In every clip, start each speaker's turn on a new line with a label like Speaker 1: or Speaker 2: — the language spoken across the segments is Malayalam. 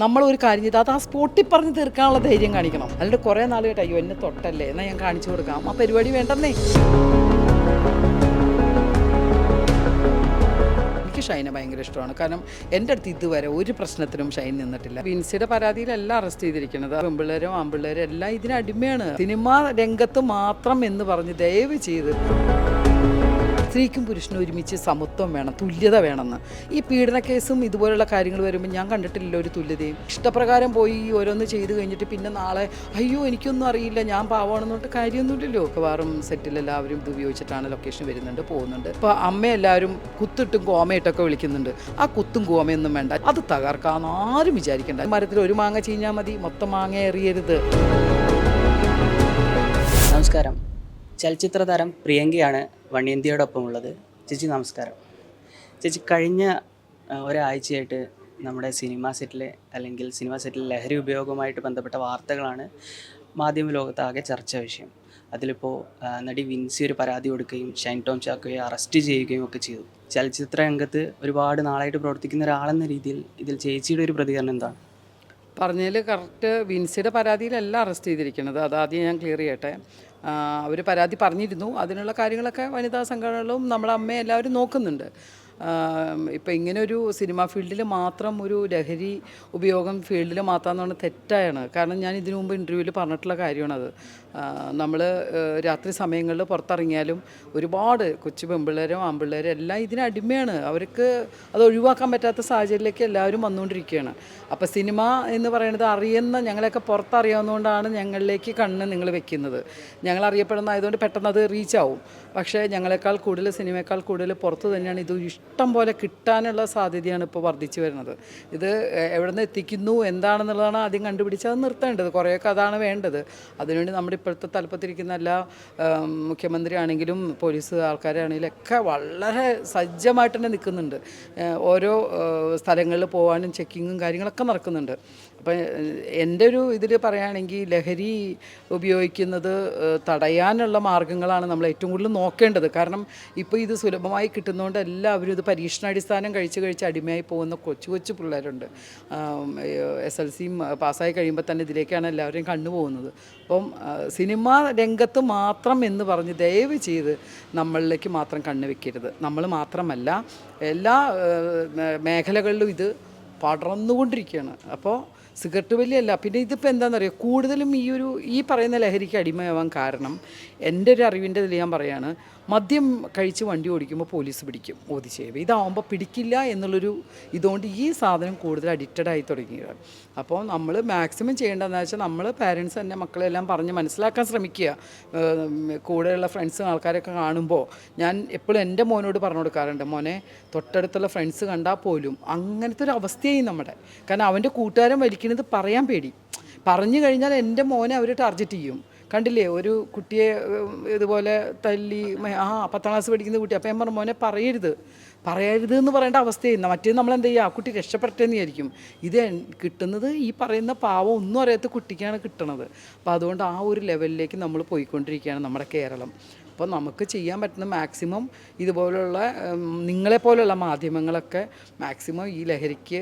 Speaker 1: നമ്മൾ ഒരു കാര്യം ചെയ്ത് അത് ആ സ്പോട്ടിൽ പറഞ്ഞ് തീർക്കാനുള്ള ധൈര്യം കാണിക്കണം. അല്ലാണ്ട് കുറേ നാൾ കേട്ടോ അയ്യോ എന്നെ തൊട്ടല്ലേ? എന്നാൽ ഞാൻ കാണിച്ചു കൊടുക്കാം. ആ പരിപാടി വേണ്ടെന്നേ. എനിക്ക് ഷൈനെ ഭയങ്കര ഇഷ്ടമാണ്. കാരണം എന്റെ അടുത്ത് ഇതുവരെ ഒരു പ്രശ്നത്തിനും ഷൈൻ നിന്നിട്ടില്ല. വിൻസിയുടെ പരാതിയിലല്ല അറസ്റ്റ് ചെയ്തിരിക്കുന്നത്. പെൺപിള്ളേരും ആൺപിള്ളേരും എല്ലാം ഇതിന് അടിമയാണ്. സിനിമാ രംഗത്ത് മാത്രം എന്ന് പറഞ്ഞ് ദയവ് ചെയ്ത് സ്ത്രീക്കും പുരുഷനും ഒരുമിച്ച് സമത്വം വേണം തുല്യത വേണമെന്ന്. ഈ പീഡന കേസും ഇതുപോലുള്ള കാര്യങ്ങൾ വരുമ്പോൾ ഞാൻ കണ്ടിട്ടില്ല ഒരു തുല്യതയും. ഇഷ്ടപ്രകാരം പോയി ഓരോന്ന് ചെയ്ത് കഴിഞ്ഞിട്ട് പിന്നെ നാളെ അയ്യോ എനിക്കൊന്നും അറിയില്ല ഞാൻ പാവമാണെന്ന് പറഞ്ഞിട്ട് കാര്യമൊന്നുമില്ലല്ലോ. മിക്കവാറും സെറ്റിൽ എല്ലാവരും ഇത് ഉപയോഗിച്ചിട്ടാണ് ലൊക്കേഷൻ വരുന്നുണ്ട് പോകുന്നുണ്ട്. ഇപ്പോൾ അമ്മ എല്ലാവരും കുത്തിട്ടും കോമയിട്ടൊക്കെ വിളിക്കുന്നുണ്ട്. ആ കുത്തും കോമയൊന്നും വേണ്ട അത് തകർക്കാന്ന് ആരും വിചാരിക്കേണ്ട. മരത്തിൽ ഒരു മാങ്ങ ചീഞ്ഞാൽ മതി മൊത്തം മാങ്ങ എറിയരുത്.
Speaker 2: നമസ്കാരം. ചലച്ചിത്ര താരം പ്രിയങ്കയാണ് വണ്യന്തിയോടൊപ്പം ഉള്ളത് ചേച്ചി നമസ്കാരം. ചേച്ചി കഴിഞ്ഞ ഒരാഴ്ചയായിട്ട് നമ്മുടെ സിനിമ സെറ്റിലെ അല്ലെങ്കിൽ സിനിമ സെറ്റിലെ ലഹരി ഉപയോഗവുമായിട്ട് ബന്ധപ്പെട്ട വാർത്തകളാണ് മാധ്യമ ലോകത്താകെ ചർച്ചാ വിഷയം. അതിലിപ്പോൾ നടി വിൻസി ഒരു പരാതി കൊടുക്കുകയും ഷൈൻ ടോം ചാക്കോയെ അറസ്റ്റ് ചെയ്യുകയും ഒക്കെ ചെയ്തു. ചലച്ചിത്ര രംഗത്ത് ഒരുപാട് നാളായിട്ട് പ്രവർത്തിക്കുന്ന ഒരാളെന്ന രീതിയിൽ ഇതിൽ ചേച്ചിയുടെ ഒരു പ്രതികരണം എന്താണ്?
Speaker 1: പറഞ്ഞതിൽ കറക്റ്റ് വിൻസിയുടെ പരാതിയിലല്ല അറസ്റ്റ് ചെയ്തിരിക്കുന്നത്. അതാദ്യം ഞാൻ ക്ലിയർ ചെയ്യട്ടെ. അവർ പരാതി പറഞ്ഞിരുന്നു. അതിനുള്ള കാര്യങ്ങളൊക്കെ വനിതാ സംഘടനകളും നമ്മളെ അമ്മയെ എല്ലാവരും നോക്കുന്നുണ്ട്. ഇപ്പം ഇങ്ങനെ ഒരു സിനിമാ ഫീൽഡിൽ മാത്രം ഒരു ലഹരി ഉപയോഗം ഫീൽഡിൽ മാത്രം എന്ന് പറഞ്ഞാൽ തെറ്റായാണ്. കാരണം ഞാൻ ഇതിനു മുമ്പ് ഇന്റർവ്യൂവിൽ പറഞ്ഞിട്ടുള്ള കാര്യമാണത്. നമ്മൾ രാത്രി സമയങ്ങളിൽ പുറത്തിറങ്ങിയാലും ഒരുപാട് കൊച്ചു പെമ്പിള്ളേരും ആമ്പിള്ളേരും എല്ലാം ഇതിനടിമയാണ് അവർക്ക് അത് ഒഴിവാക്കാൻ പറ്റാത്ത സാഹചര്യത്തിലേക്ക് എല്ലാവരും വന്നുകൊണ്ടിരിക്കുകയാണ്. അപ്പോൾ സിനിമ എന്ന് പറയുന്നത് അറിയുന്ന ഞങ്ങളെയൊക്കെ പുറത്തറിയാവുന്നതുകൊണ്ടാണ് ഞങ്ങളിലേക്ക് കണ്ണ് നിങ്ങൾ വെക്കുന്നത്. ഞങ്ങൾ അറിയപ്പെടുന്നതായതുകൊണ്ട് പെട്ടെന്ന് അത് റീച്ച് ആവും. പക്ഷേ ഞങ്ങളെക്കാൾ കൂടുതൽ സിനിമയേക്കാൾ കൂടുതൽ പുറത്ത് തന്നെയാണ് ഇത് ഇഷ്ടം പോലെ കിട്ടാനുള്ള സാധ്യതയാണ് ഇപ്പോൾ വർദ്ധിച്ചു വരുന്നത്. ഇത് എവിടെ നിന്ന് എത്തിക്കുന്നു എന്താണെന്നുള്ളതാണ് ആദ്യം കണ്ടുപിടിച്ച് അത് നിർത്തേണ്ടത്. കുറേയൊക്കെ അതാണ് വേണ്ടത്. അതിനുവേണ്ടി നമ്മുടെ ഇപ്പോഴത്തെ തലപ്പത്തിരിക്കുന്ന എല്ലാ മുഖ്യമന്ത്രിയാണെങ്കിലും പോലീസ് ആൾക്കാരാണെങ്കിലും ഒക്കെ വളരെ സജ്ജമായിട്ട് തന്നെ നിൽക്കുന്നുണ്ട്. ഓരോ സ്ഥലങ്ങളിൽ പോകാനും ചെക്കിങ്ങും കാര്യങ്ങളൊക്കെ നടക്കുന്നുണ്ട്. അപ്പം എന്റെ ഒരു ഇതിൽ പറയുകയാണെങ്കിൽ ലഹരി ഉപയോഗിക്കുന്നത് തടയാനുള്ള മാർഗങ്ങളാണ് നമ്മൾ ഏറ്റവും കൂടുതൽ നോക്കേണ്ടത്. കാരണം ഇപ്പോൾ ഇത് സുലഭമായി കിട്ടുന്നതുകൊണ്ട് എല്ലാവരും ഇത് പരീക്ഷണാടിസ്ഥാനം കഴിച്ച് കഴിച്ച് അടിമയായി പോകുന്ന കൊച്ചു കൊച്ചു പിള്ളേരുണ്ട്. എസ് എൽ സിയും പാസ്സായി കഴിയുമ്പോൾ തന്നെ ഇതിലേക്കാണ് എല്ലാവരെയും കണ്ണു പോകുന്നത്. അപ്പം സിനിമാ രംഗത്ത് മാത്രം എന്ന് പറഞ്ഞ് ദയവ് ചെയ്ത് നമ്മളിലേക്ക് മാത്രം കണ്ണ് വെക്കരുത്. നമ്മൾ മാത്രമല്ല എല്ലാ മേഖലകളിലും ഇത് പടർന്നുകൊണ്ടിരിക്കുകയാണ് അപ്പോൾ സിഗരറ്റ് വലിയല്ല. പിന്നെ ഇതിപ്പോൾ എന്താണെന്നറിയോ കൂടുതലും ഈ ഒരു ഈ പറയുന്ന ലഹരിക്ക് അടിമയാവാൻ കാരണം എന്റെ ഒരു അറിവിന്റെ ഇതിൽ ഞാൻ പറയാണ് മദ്യം കഴിച്ച് വണ്ടി ഓടിക്കുമ്പോൾ പോലീസ് പിടിക്കും ഓതിച്ചേവ് ഇതാവുമ്പോൾ പിടിക്കില്ല എന്നുള്ളൊരു ഇതുകൊണ്ട് ഈ സാധനം കൂടുതൽ അഡിക്റ്റഡ് ആയി തുടങ്ങിയത് അപ്പോൾ നമ്മൾ മാക്സിമം ചെയ്യേണ്ടതെന്ന് വെച്ചാൽ നമ്മൾ പാരൻസ് തന്നെ മക്കളെല്ലാം പറഞ്ഞ് മനസ്സിലാക്കാൻ ശ്രമിക്കുക. കൂടെയുള്ള ഫ്രണ്ട്സും ആൾക്കാരൊക്കെ കാണുമ്പോൾ ഞാൻ എപ്പോഴും എന്റെ മോനോട് പറഞ്ഞു കൊടുക്കാറുണ്ട് മോനെ തൊട്ടടുത്തുള്ള ഫ്രണ്ട്സ് കണ്ടാൽ പോലും അങ്ങനത്തെ ഒരു അവസ്ഥയായി നമ്മുടെ. കാരണം അവന്റെ കൂട്ടുകാരൻ വലിക്കുന്നത് പറയാൻ പേടി. പറഞ്ഞു കഴിഞ്ഞാൽ എന്റെ മോനെ അവർ ടാർഗറ്റ് ചെയ്യും. കണ്ടില്ലേ ഒരു കുട്ടിയെ ഇതുപോലെ തല്ലി ആ പത്താം ക്ലാസ് പഠിക്കുന്ന കുട്ടി. അപ്പം ഞാൻ പറഞ്ഞു മോനെ പറയരുത്. പറയരുത് എന്ന് പറയേണ്ട അവസ്ഥയായിരുന്നു മറ്റേ നമ്മൾ എന്ത് ചെയ്യുക ആ കുട്ടി രക്ഷപ്പെട്ടേന്ന് വിചാരിക്കും. ഇത് കിട്ടുന്നത് ഈ പറയുന്ന പാവം ഒന്നും അറിയാത്ത കുട്ടിക്കാണ് കിട്ടണത്. അപ്പോൾ അതുകൊണ്ട് ആ ഒരു ലെവലിലേക്ക് നമ്മൾ പോയിക്കൊണ്ടിരിക്കുകയാണ് നമ്മുടെ കേരളം. അപ്പോൾ നമുക്ക് ചെയ്യാൻ പറ്റുന്ന മാക്സിമം ഇതുപോലുള്ള നിങ്ങളെപ്പോലുള്ള മാധ്യമങ്ങളൊക്കെ മാക്സിമം ഈ ലഹരിക്ക്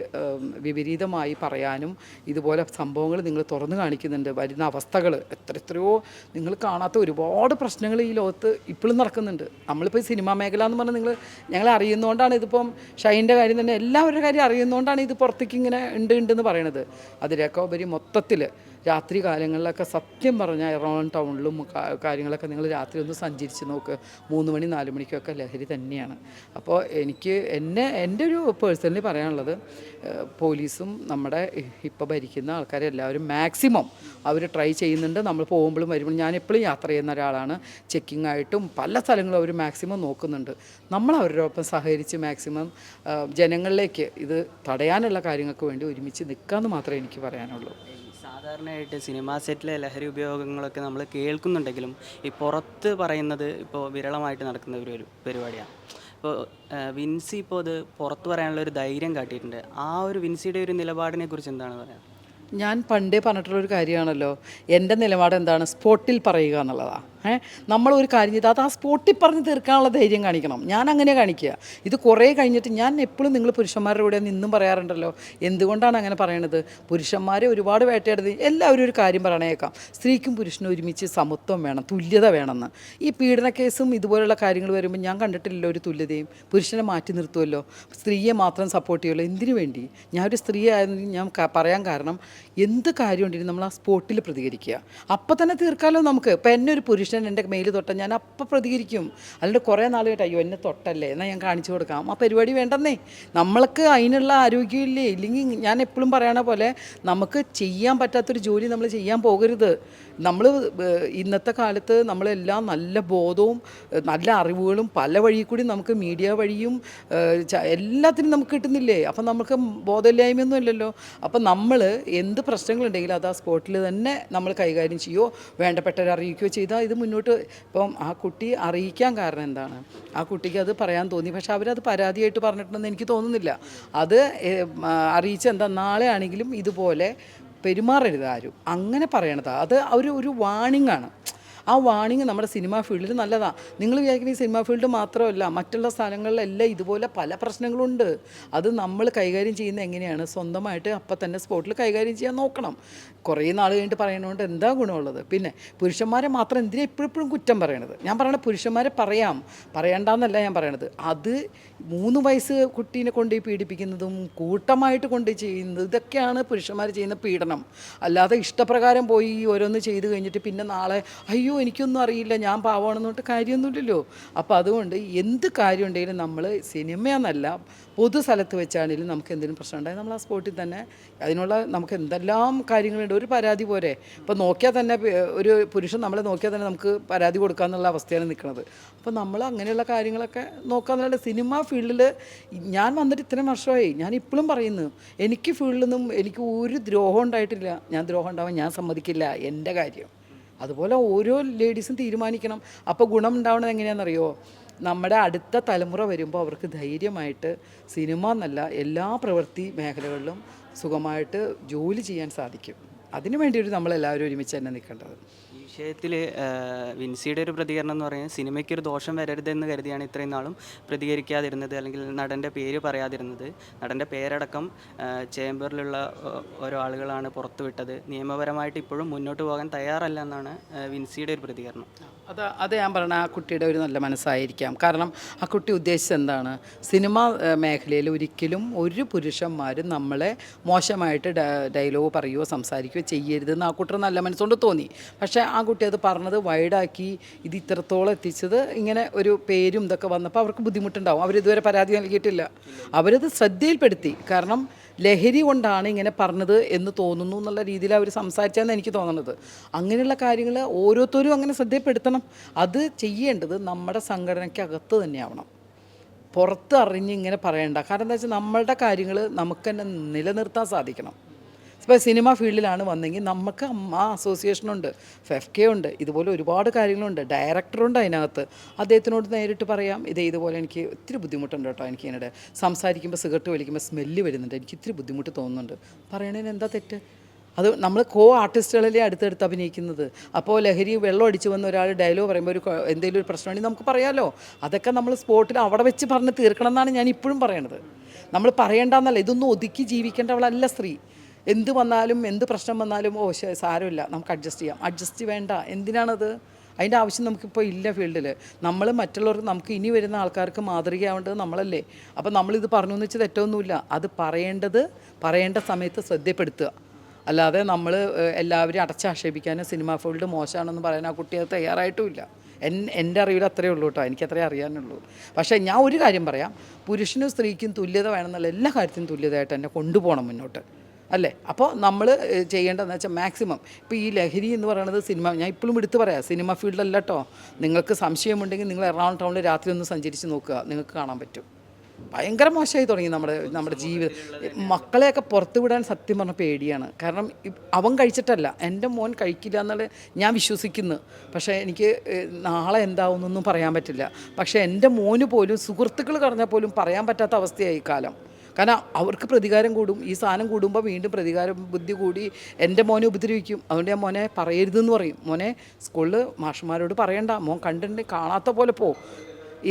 Speaker 1: വിപരീതമായി പറയാനും ഇതുപോലെ സംഭവങ്ങൾ നിങ്ങൾ തുറന്നു കാണിക്കുന്നുണ്ട്. വരുന്ന അവസ്ഥകൾ എത്ര എത്രയോ നിങ്ങൾ കാണാത്ത ഒരുപാട് പ്രശ്നങ്ങൾ ഈ ലോകത്ത് ഇപ്പോഴും നടക്കുന്നുണ്ട്. നമ്മളിപ്പോൾ സിനിമാ മേഖല എന്ന് പറഞ്ഞാൽ നിങ്ങൾ ഞങ്ങളെ അറിയുന്നതുകൊണ്ടാണ് ഇതിപ്പം ഷൈന്റെ കാര്യം തന്നെ എല്ലാവരുടെ കാര്യം അറിയുന്നതുകൊണ്ടാണ് ഇത് പുറത്തേക്ക് ഇങ്ങനെ ഉണ്ട് ഉണ്ടെന്ന് പറയണത്. അതിലേക്കോ ഉപരി മൊത്തത്തിൽ രാത്രി കാലങ്ങളിലൊക്കെ സത്യം പറഞ്ഞാൽ എറണാകുളം ടൗണിലും കാര്യങ്ങളൊക്കെ നിങ്ങൾ രാത്രി ഒന്ന് സഞ്ചരിച്ച് നോക്ക്. മൂന്ന് മണി നാല് മണിക്കൊക്കെ ലഹരി തന്നെയാണ്. അപ്പോൾ എനിക്ക് എന്നെ എന്റെ ഒരു പേഴ്സണലി പറയാനുള്ളത് പോലീസും നമ്മുടെ ഇപ്പോൾ ഭരിക്കുന്ന ആൾക്കാരെ എല്ലാവരും മാക്സിമം അവർ ട്രൈ ചെയ്യുന്നുണ്ട്. നമ്മൾ പോകുമ്പോഴും വരുമ്പോഴും ഞാൻ എപ്പോഴും യാത്ര ചെയ്യുന്ന ഒരാളാണ്. ചെക്കിംഗ് ആയിട്ടും പല സ്ഥലങ്ങളും അവർ മാക്സിമം നോക്കുന്നുണ്ട്. നമ്മൾ അവരോടൊപ്പം സഹകരിച്ച് മാക്സിമം ജനങ്ങളിലേക്ക് ഇത് തടയാനുള്ള കാര്യങ്ങൾക്ക് വേണ്ടി ഒരുമിച്ച് നിൽക്കാമെന്ന് മാത്രമേ എനിക്ക് പറയാനുള്ളൂ.
Speaker 2: സാധാരണയായിട്ട് സിനിമാ സെറ്റിലെ ലഹരി ഉപയോഗങ്ങളൊക്കെ നമ്മൾ കേൾക്കുന്നുണ്ടെങ്കിലും ഈ പുറത്ത് പറയുന്നത് ഇപ്പോൾ വിരളമായിട്ട് നടക്കുന്ന ഒരു പരിപാടിയാണ്. ഇപ്പോൾ വിൻസി ഇപ്പോൾ അത് പുറത്ത് പറയാനുള്ള ഒരു ധൈര്യം കാട്ടിയിട്ടുണ്ട്. ആ ഒരു വിൻസിയുടെ ഒരു നിലപാടിനെ കുറിച്ച് എന്താണ് പറയുക
Speaker 1: ഞാൻ പണ്ടേ പറഞ്ഞിട്ടുള്ളൊരു കാര്യമാണല്ലോ. എന്റെ നിലപാട് എന്താണ് സ്പോട്ടിൽ പറയുക എന്നുള്ളതാണ് നമ്മൾ ഒരു കാര്യം ചെയ്ത് അത് ആ സ്പോട്ടിൽ പറഞ്ഞ് തീർക്കാനുള്ള ധൈര്യം കാണിക്കണം. ഞാൻ അങ്ങനെ കാണിക്കുക. ഇത് കുറേ കഴിഞ്ഞിട്ട് ഞാൻ എപ്പോഴും നിങ്ങൾ പുരുഷന്മാരുടെ കൂടെ നിന്നും പറയാറുണ്ടല്ലോ. എന്തുകൊണ്ടാണ് അങ്ങനെ പറയണത്? പുരുഷന്മാരെ ഒരുപാട് വേട്ടയാടുന്നത്. എല്ലാവരും ഒരു കാര്യം പറയണേക്കാം. സ്ത്രീക്കും പുരുഷനും ഒരുമിച്ച് സമത്വം വേണം തുല്യത വേണമെന്ന്. ഈ പീഡന കേസും ഇതുപോലുള്ള കാര്യങ്ങൾ വരുമ്പോൾ ഞാൻ കണ്ടിട്ടില്ലല്ലോ ഒരു തുല്യതയും. പുരുഷനെ മാറ്റി നിർത്തുമല്ലോ സ്ത്രീയെ മാത്രം സപ്പോർട്ട് ചെയ്യുമല്ലോ എന്തിനു വേണ്ടി? ഞാൻ ഒരു സ്ത്രീ ആയിരുന്നു ഞാൻ പറയാൻ കാരണം എന്ത് കാര്യം ഉണ്ടെങ്കിലും നമ്മൾ ആ സ്പോട്ടിൽ പ്രതികരിക്കുക. അപ്പം തന്നെ തീർക്കാമല്ലോ നമുക്ക്. ഇപ്പം എന്നെ ഒരു പുരുഷൻ എന്റെ മെയിൽ തൊട്ട ഞാൻ അപ്പം പ്രതികരിക്കും. അല്ലാണ്ട് കുറേ നാൾ കേട്ടോ അയ്യോ എന്നെ തൊട്ടല്ലേ? എന്നാൽ ഞാൻ കാണിച്ചു കൊടുക്കാം. ആ പരിപാടി വേണ്ടെന്നേ. നമ്മൾക്ക് അതിനുള്ള ആരോഗ്യമില്ലേ ഇല്ലെങ്കിൽ ഞാൻ എപ്പോഴും പറയണ പോലെ നമുക്ക് ചെയ്യാൻ പറ്റാത്തൊരു ജോലി നമ്മൾ ചെയ്യാൻ പോകരുത്. നമ്മൾ ഇന്നത്തെ കാലത്ത് നമ്മളെല്ലാം നല്ല ബോധവും നല്ല അറിവുകളും പല വഴി കൂടി നമുക്ക് മീഡിയ വഴിയും എല്ലാത്തിനും നമുക്ക് കിട്ടുന്നില്ലേ? അപ്പം നമുക്ക് ബോധമില്ലായ്മയൊന്നും ഇല്ലല്ലോ. അപ്പം നമ്മൾ എന്ത് പ്രശ്നങ്ങളുണ്ടെങ്കിലും അത് ആ സ്പോട്ടിൽ തന്നെ നമ്മൾ കൈകാര്യം ചെയ്യുമോ വേണ്ടപ്പെട്ടവരെ അറിയിക്കുകയോ ചെയ്താൽ ഇത് മുന്നോട്ട് ഇപ്പം ആ കുട്ടി അറിയിക്കാൻ കാരണം എന്താണ്? ആ കുട്ടിക്ക് അത് പറയാൻ തോന്നി. പക്ഷെ അവരത് പരാതിയായിട്ട് പറഞ്ഞിട്ടുണ്ടെന്ന് എനിക്ക് തോന്നുന്നില്ല. അത് ഏഹ്, അറിയിച്ച എന്താ നാളെ ആണെങ്കിലും ഇതുപോലെ പെരുമാറരുത് ആരും. അങ്ങനെ പറയണതാണ് അത് ഒരു ഒരു വാണിംഗ് ആണ്. ആ വാണിംഗ് നമ്മുടെ സിനിമാ ഫീൽഡിൽ നല്ലതാണ് നിങ്ങൾ വിചാരിക്കുന്ന ഈ സിനിമാ ഫീൽഡ് മാത്രമല്ല മറ്റുള്ള സ്ഥലങ്ങളിലെല്ലാം ഇതുപോലെ പല പ്രശ്നങ്ങളുണ്ട്. അത് നമ്മൾ കൈകാര്യം ചെയ്യുന്ന എങ്ങനെയാണ്? സ്വന്തമായിട്ട് അപ്പം തന്നെ സ്പോട്ടിൽ കൈകാര്യം ചെയ്യാൻ നോക്കണം. കുറേ നാൾ കഴിഞ്ഞിട്ട് പറയണതുകൊണ്ട് എന്താ ഗുണമുള്ളത്? പിന്നെ പുരുഷന്മാരെ മാത്രം എന്തിനാ എപ്പോഴെപ്പോഴും കുറ്റം പറയണത്? ഞാൻ പറയണത് പുരുഷന്മാരെ പറയാം. പറയണ്ടെന്നല്ല ഞാൻ പറയണത്. അത് മൂന്ന് വയസ്സ് കുട്ടീനെ കൊണ്ട് പീഡിപ്പിക്കുന്നതും കൂട്ടമായിട്ട് കൊണ്ട് ചെയ്യുന്നത് ഇതൊക്കെയാണ് പുരുഷന്മാർ ചെയ്യുന്ന പീഡനം. അല്ലാതെ ഇഷ്ടപ്രകാരം പോയി ഓരോന്ന് ചെയ്ത് കഴിഞ്ഞിട്ട് പിന്നെ നാളെ അയ്യോ എനിക്കൊന്നും അറിയില്ല ഞാൻ പാവമാണെന്ന് പറഞ്ഞിട്ട് കാര്യമൊന്നുമില്ലല്ലോ. അപ്പോൾ അതുകൊണ്ട് എന്ത് കാര്യം ഉണ്ടെങ്കിലും നമ്മൾ സിനിമയെന്നല്ല പൊതു സ്ഥലത്ത് വെച്ചാണെങ്കിലും നമുക്ക് എന്തെങ്കിലും പ്രശ്നം ഉണ്ടായാൽ നമ്മൾ ആ സ്പോട്ടിൽ തന്നെ അതിനുള്ള നമുക്ക് എന്തെല്ലാം കാര്യങ്ങളുണ്ട്. ഒരു പരാതി പോരെ ഇപ്പോൾ നോക്കിയാൽ തന്നെ ഒരു പുരുഷൻ നമ്മളെ നോക്കിയാൽ തന്നെ നമുക്ക് പരാതി കൊടുക്കാമെന്നുള്ള അവസ്ഥയാണ് നിൽക്കുന്നത്. അപ്പോൾ നമ്മൾ അങ്ങനെയുള്ള കാര്യങ്ങളൊക്കെ നോക്കാന്നുള്ള സിനിമ ഫീൽഡിൽ ഞാൻ വന്നിട്ട് ഇത്രയും വർഷമായി. ഞാൻ ഇപ്പോഴും പറയുന്നു എനിക്ക് ഫീൽഡിൽ നിന്നും എനിക്ക് ഒരു ദ്രോഹം ഉണ്ടായിട്ടില്ല. ഞാൻ ദ്രോഹം ഉണ്ടാവാൻ ഞാൻ സമ്മതിക്കില്ല. എന്റെ കാര്യം. അതുപോലെ ഓരോ ലേഡീസും തീരുമാനിക്കണം. അപ്പോൾ ഗുണം ഉണ്ടാവണത് എങ്ങനെയാണെന്നറിയോ? നമ്മുടെ അടുത്ത തലമുറ വരുമ്പോൾ അവർക്ക് ധൈര്യമായിട്ട് സിനിമ എന്നല്ല എല്ലാ പ്രവൃത്തി മേഖലകളിലും സുഖമായിട്ട് ജോലി ചെയ്യാൻ സാധിക്കും. അതിനു വേണ്ടിയിട്ട് നമ്മളെല്ലാവരും ഒരുമിച്ച് തന്നെ നിൽക്കേണ്ടത്.
Speaker 2: വിഷയത്തിൽ വിൻസിയുടെ ഒരു പ്രതികരണം എന്ന് പറയുന്നത് സിനിമയ്ക്ക് ഒരു ദോഷം വരരുതെന്ന് കരുതിയാണ് ഇത്രയും നാളും പ്രതികരിക്കാതിരുന്നത് അല്ലെങ്കിൽ നടന്റെ പേര് പറയാതിരുന്നത്. നടന്റെ പേരടക്കം ചേംബറിലുള്ള ഓരോ ആളുകളാണ് പുറത്തുവിട്ടത്. നിയമപരമായിട്ട് ഇപ്പോഴും മുന്നോട്ട് പോകാൻ തയ്യാറല്ല എന്നാണ് വിൻസിയുടെ ഒരു പ്രതികരണം.
Speaker 1: അത് അത് ഞാൻ പറഞ്ഞ ആ കുട്ടിയുടെ ഒരു നല്ല മനസ്സായിരിക്കാം. കാരണം ആ കുട്ടി ഉദ്ദേശിച്ചത് എന്താണ്? സിനിമ മേഖലയിൽ ഒരിക്കലും ഒരു പുരുഷന്മാരും നമ്മളെ മോശമായിട്ട് ഡയലോഗ് പറയുകയോ സംസാരിക്കുകയോ ചെയ്യരുതെന്ന് ആ കുട്ടി നല്ല മനസ്സുകൊണ്ട് തോന്നി. പക്ഷേ ആ കുട്ടി അത് പറഞ്ഞത് വൈഡാക്കി ഇത് ഇത്രത്തോളം എത്തിച്ചത്. ഇങ്ങനെ ഒരു പേരും ഇതൊക്കെ വന്നപ്പോൾ അവർക്ക് ബുദ്ധിമുട്ടുണ്ടാവും. അവരിതുവരെ പരാതി നൽകിയിട്ടില്ല. അവരത് ശ്രദ്ധയിൽപ്പെടുത്തി. കാരണം ലഹരി കൊണ്ടാണ് ഇങ്ങനെ പറഞ്ഞത് എന്ന് തോന്നുന്നു എന്നുള്ള രീതിയിൽ അവർ സംസാരിച്ചാന്ന് എനിക്ക് തോന്നുന്നത് അങ്ങനെയുള്ള കാര്യങ്ങൾ ഓരോരുത്തരും അങ്ങനെ ശ്രദ്ധയിൽപ്പെടുത്തണം. അത് ചെയ്യേണ്ടത് നമ്മുടെ സംഘടനയ്ക്കകത്ത് തന്നെയാവണം. പുറത്ത് അറിഞ്ഞ് ഇങ്ങനെ പറയണ്ട. കാരണം എന്താ വെച്ചാൽ നമ്മളുടെ കാര്യങ്ങൾ നമുക്ക് തന്നെ നിലനിർത്താൻ സാധിക്കണം. ഇപ്പോൾ സിനിമ ഫീൽഡിലാണ് വന്നെങ്കിൽ നമുക്ക് ആ അസോസിയേഷനുണ്ട് ഫെഫ്കെ ഉണ്ട് ഇതുപോലെ ഒരുപാട് കാര്യങ്ങളുണ്ട് ഡയറക്ടറുണ്ട് അതിനകത്ത്. അദ്ദേഹത്തിനോട് നേരിട്ട് പറയാം ഇത് ഇതുപോലെ എനിക്ക് ഒത്തിരി ബുദ്ധിമുട്ടുണ്ട് കേട്ടോ എനിക്ക് ഇതിനിടെ സംസാരിക്കുമ്പോൾ സിഗരറ്റ് വലിക്കുമ്പോൾ സ്മെല്ല് വരുന്നുണ്ട് എനിക്ക് ഇത്തിരി ബുദ്ധിമുട്ട് തോന്നുന്നുണ്ട്. പറയണതിന് എന്താ തെറ്റ്? അത് നമ്മൾ കോ ആർട്ടിസ്റ്റുകളല്ലേ അടുത്തടുത്ത് അഭിനയിക്കുന്നത്. അപ്പോൾ ലഹരി വെള്ളം അടിച്ചു വന്ന ഒരാൾ ഡയലോഗ് പറയുമ്പോൾ ഒരു കൊ- എന്തെങ്കിലും ഒരു പ്രശ്നമാണെങ്കിൽ നമുക്ക് പറയാമല്ലോ അതൊക്കെ നമ്മൾ സ്പോട്ടിൽ അവിടെ വെച്ച് പറഞ്ഞ് തീർക്കണം എന്നാണ് ഞാൻ ഇപ്പോഴും പറയണത്. നമ്മൾ പറയേണ്ടെന്നല്ല ഇതൊന്നും ഒതുക്കി ജീവിക്കേണ്ടവളല്ല സ്ത്രീ. എന്ത് വന്നാലും എന്ത് പ്രശ്നം വന്നാലും ഓ സാരമില്ല. നമുക്ക് അഡ്ജസ്റ്റ് ചെയ്യാം. അഡ്ജസ്റ്റ് വേണ്ട. എന്തിനാണത്? അതിന്റെ ആവശ്യം നമുക്കിപ്പോൾ ഇല്ല ഫീൽഡിൽ. നമ്മൾ മറ്റുള്ളവർക്ക് നമുക്ക് ഇനി വരുന്ന ആൾക്കാർക്ക് മാതൃകയാവേണ്ടത് നമ്മളല്ലേ. അപ്പോൾ നമ്മളിത് പറഞ്ഞു എന്ന് വെച്ച് തെറ്റൊന്നുമില്ല. അത് പറയേണ്ടത് പറയേണ്ട സമയത്ത് ശ്രദ്ധപ്പെടുത്തുക. അല്ലാതെ നമ്മൾ എല്ലാവരും അടച്ചാക്ഷേപിക്കാനും സിനിമ ഫീൽഡ് മോശമാണെന്ന് പറയാൻ ആ കുട്ടി അത് തയ്യാറായിട്ടുമില്ല. എൻ എന്റെ അറിവിൽ അത്രയേ ഉള്ളൂ കേട്ടോ. എനിക്കത്രേ അറിയാനുള്ളൂ. പക്ഷേ ഞാൻ ഒരു കാര്യം പറയാം. പുരുഷനും സ്ത്രീക്കും തുല്യത വേണമെന്നുള്ള എല്ലാ കാര്യത്തിനും തുല്യതയായിട്ട് തന്നെ കൊണ്ടുപോകണം മുന്നോട്ട്. അല്ലേ? അപ്പോൾ നമ്മൾ ചെയ്യേണ്ടതെന്ന് വെച്ചാൽ മാക്സിമം ഇപ്പോൾ ഈ ലഹരി എന്ന് പറയുന്നത് സിനിമ ഞാൻ ഇപ്പോഴും എടുത്തു പറയാം സിനിമ ഫീൽഡല്ല കേട്ടോ നിങ്ങൾക്ക് സംശയമുണ്ടെങ്കിൽ നിങ്ങൾ എറണാകുളം ടൗണിൽ രാത്രി ഒന്ന് സഞ്ചരിച്ച് നോക്കുക നിങ്ങൾക്ക് കാണാൻ പറ്റും. ഭയങ്കര മോശമായി തുടങ്ങി നമ്മുടെ നമ്മുടെ ജീവിതം. മക്കളെയൊക്കെ പുറത്തു വിടാൻ സത്യം പറഞ്ഞ പേടിയാണ്. കാരണം അവൻ കഴിച്ചിട്ടല്ല. എന്റെ മോൻ കഴിക്കില്ല എന്നുള്ളത് ഞാൻ വിശ്വസിക്കുന്നു. പക്ഷേ എനിക്ക് നാളെ എന്താവുന്നൊന്നും പറയാൻ പറ്റില്ല. പക്ഷേ എന്റെ മോന് പോലും സുഹൃത്തുക്കൾ പറഞ്ഞാൽ പോലും പറയാൻ പറ്റാത്ത അവസ്ഥയായി കാലം. കാരണം അവർക്ക് പ്രതികാരം കൂടും ഈ സാധനം കൂടുമ്പോൾ വീണ്ടും പ്രതികാര ബുദ്ധി കൂടി എന്റെ മോനെ ഉപദ്രവിക്കും. അതുകൊണ്ട് ഞാൻ മോനെ പറയരുതെന്ന് പറയും. മോനെ സ്കൂളിൽ മാഷന്മാരോട് പറയണ്ട. മോൻ കണ്ടിട്ടുണ്ടെങ്കിൽ കാണാത്ത പോലെ പോ.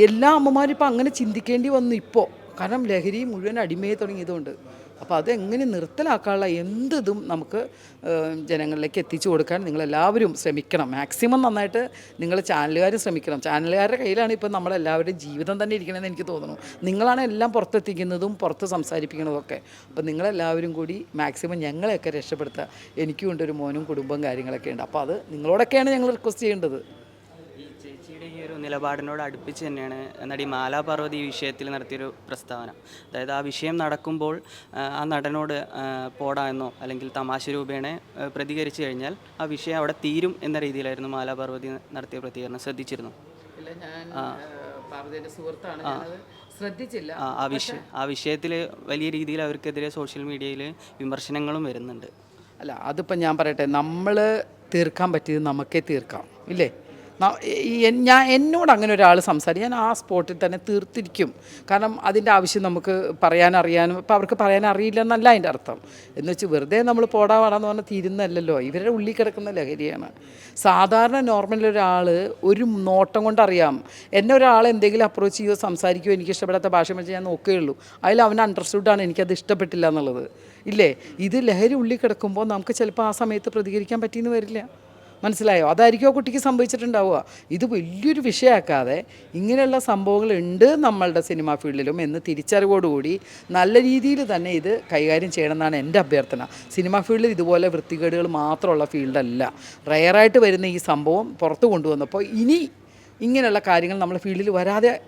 Speaker 1: എല്ലാ അമ്മമാരും ഇപ്പം അങ്ങനെ ചിന്തിക്കേണ്ടി വന്നു ഇപ്പോൾ കാരണം ലഹരി മുഴുവൻ അടിമയെ തുടങ്ങിയതുകൊണ്ട്. അപ്പോൾ അതെങ്ങനെ നിർത്തലാക്കാനുള്ള എന്തും നമുക്ക് ജനങ്ങളിലേക്ക് എത്തിച്ചു കൊടുക്കാൻ നിങ്ങളെല്ലാവരും ശ്രമിക്കണം. മാക്സിമം നന്നായിട്ട് നിങ്ങൾ ചാനലുകാരും ശ്രമിക്കണം. ചാനലുകാരുടെ കയ്യിലാണ് ഇപ്പോൾ നമ്മളെല്ലാവരുടെയും ജീവിതം തന്നെ ഇരിക്കണമെന്ന് എനിക്ക് തോന്നുന്നു. നിങ്ങളാണ് എല്ലാം പുറത്തെത്തിക്കുന്നതും പുറത്ത് സംസാരിപ്പിക്കുന്നതൊക്കെ. അപ്പോൾ നിങ്ങളെല്ലാവരും കൂടി മാക്സിമം ഞങ്ങളെയൊക്കെ രക്ഷപ്പെടുത്തുക എനിക്കും ഉണ്ട് ഒരു മോനും കുടുംബം കാര്യങ്ങളൊക്കെ ഉണ്ട്. അപ്പോൾ അത് നിങ്ങളോടൊക്കെയാണ് ഞങ്ങൾ റിക്വസ്റ്റ് ചെയ്യേണ്ടത്
Speaker 2: ഈ ചേച്ചിയുടെ ഈ ഒരു നിലപാടിനോട് അടുപ്പിച്ച് തന്നെയാണ് നടി മാലാ പാർവതി ഈ വിഷയത്തിൽ നടത്തിയൊരു പ്രസ്താവന. അതായത് ആ വിഷയം നടക്കുമ്പോൾ ആ, നടനോട് പോടാ എന്നോ അല്ലെങ്കിൽ തമാശ രൂപേണ പ്രതികരിച്ചു കഴിഞ്ഞാൽ ആ വിഷയം അവിടെ തീരും എന്ന രീതിയിലായിരുന്നു മാലാ പാർവതി നടത്തിയ പ്രതികരണം. ശ്രദ്ധിച്ചിരുന്നു?
Speaker 1: പാർവതിയുടെ സുഹൃത്താണ്. ശ്രദ്ധിച്ചില്ല.
Speaker 2: ആ വിഷയം ആ വിഷയത്തിൽ വലിയ രീതിയിൽ അവർക്കെതിരെ സോഷ്യൽ മീഡിയയിൽ വിമർശനങ്ങളും വരുന്നുണ്ട്.
Speaker 1: അല്ല അതിപ്പോൾ ഞാൻ പറയട്ടെ നമ്മൾ തീർക്കാൻ പറ്റിയത് നമുക്കേ തീർക്കാം ഇല്ലേ? ഞാൻ എന്നോട് അങ്ങനെ ഒരാൾ സംസാരിക്കും. ഞാൻ ആ സ്പോട്ടിൽ തന്നെ തീർത്തിരിക്കും. കാരണം അതിന്റെ ആവശ്യം നമുക്ക് പറയാൻ അറിയാനും ഇപ്പം അവർക്ക് പറയാൻ അറിയില്ല എന്നല്ല അതിന്റെ അർത്ഥം. എന്ന് വെച്ച് വെറുതെ നമ്മൾ പോടാ പാടാന്ന് പറഞ്ഞാൽ തീരുന്നതല്ലല്ലോ ഇവരുടെ ഉള്ളിൽ കിടക്കുന്ന ലഹരിയാണ്. സാധാരണ നോർമൽ ഒരാൾ ഒരു നോട്ടം കൊണ്ട് അറിയാം എന്നെ ഒരാൾ എന്തെങ്കിലും അപ്രോച്ച് ചെയ്യുകയോ സംസാരിക്കുകയോ എനിക്ക് ഇഷ്ടപ്പെടാത്ത ഭാഷ വെച്ച് ഞാൻ നോക്കുകയുള്ളൂ അതിൽ അവൻ അണ്ടർസ്റ്റുഡാണ് എനിക്കത് ഇഷ്ടപ്പെട്ടില്ല എന്നുള്ളത്. ഇല്ലേ? ഇത് ലഹരി ഉള്ളിൽ കിടക്കുമ്പോൾ നമുക്ക് ചിലപ്പോൾ ആ സമയത്ത് പ്രതികരിക്കാൻ പറ്റിയെന്ന് വരില്ല. മനസ്സിലായോ? അതായിരിക്കും ആ കുട്ടിക്ക് സംഭവിച്ചിട്ടുണ്ടാവുക? ഇത് വലിയൊരു വിഷയമാക്കാതെ ഇങ്ങനെയുള്ള സംഭവങ്ങളുണ്ട് നമ്മളുടെ സിനിമാ ഫീൽഡിലും എന്ന് തിരിച്ചറിവോടുകൂടി നല്ല രീതിയിൽ തന്നെ ഇത് കൈകാര്യം ചെയ്യണമെന്നാണ് എന്റെ അഭ്യർത്ഥന. സിനിമാ ഫീൽഡിൽ ഇതുപോലെ വൃത്തികേടുകൾ മാത്രമുള്ള ഫീൽഡല്ല. റയറായിട്ട് വരുന്ന ഈ സംഭവം പുറത്തു കൊണ്ടുവന്നപ്പോൾ ഇനി ഇങ്ങനെയുള്ള കാര്യങ്ങൾ നമ്മുടെ ഫീൽഡിൽ വരാതെ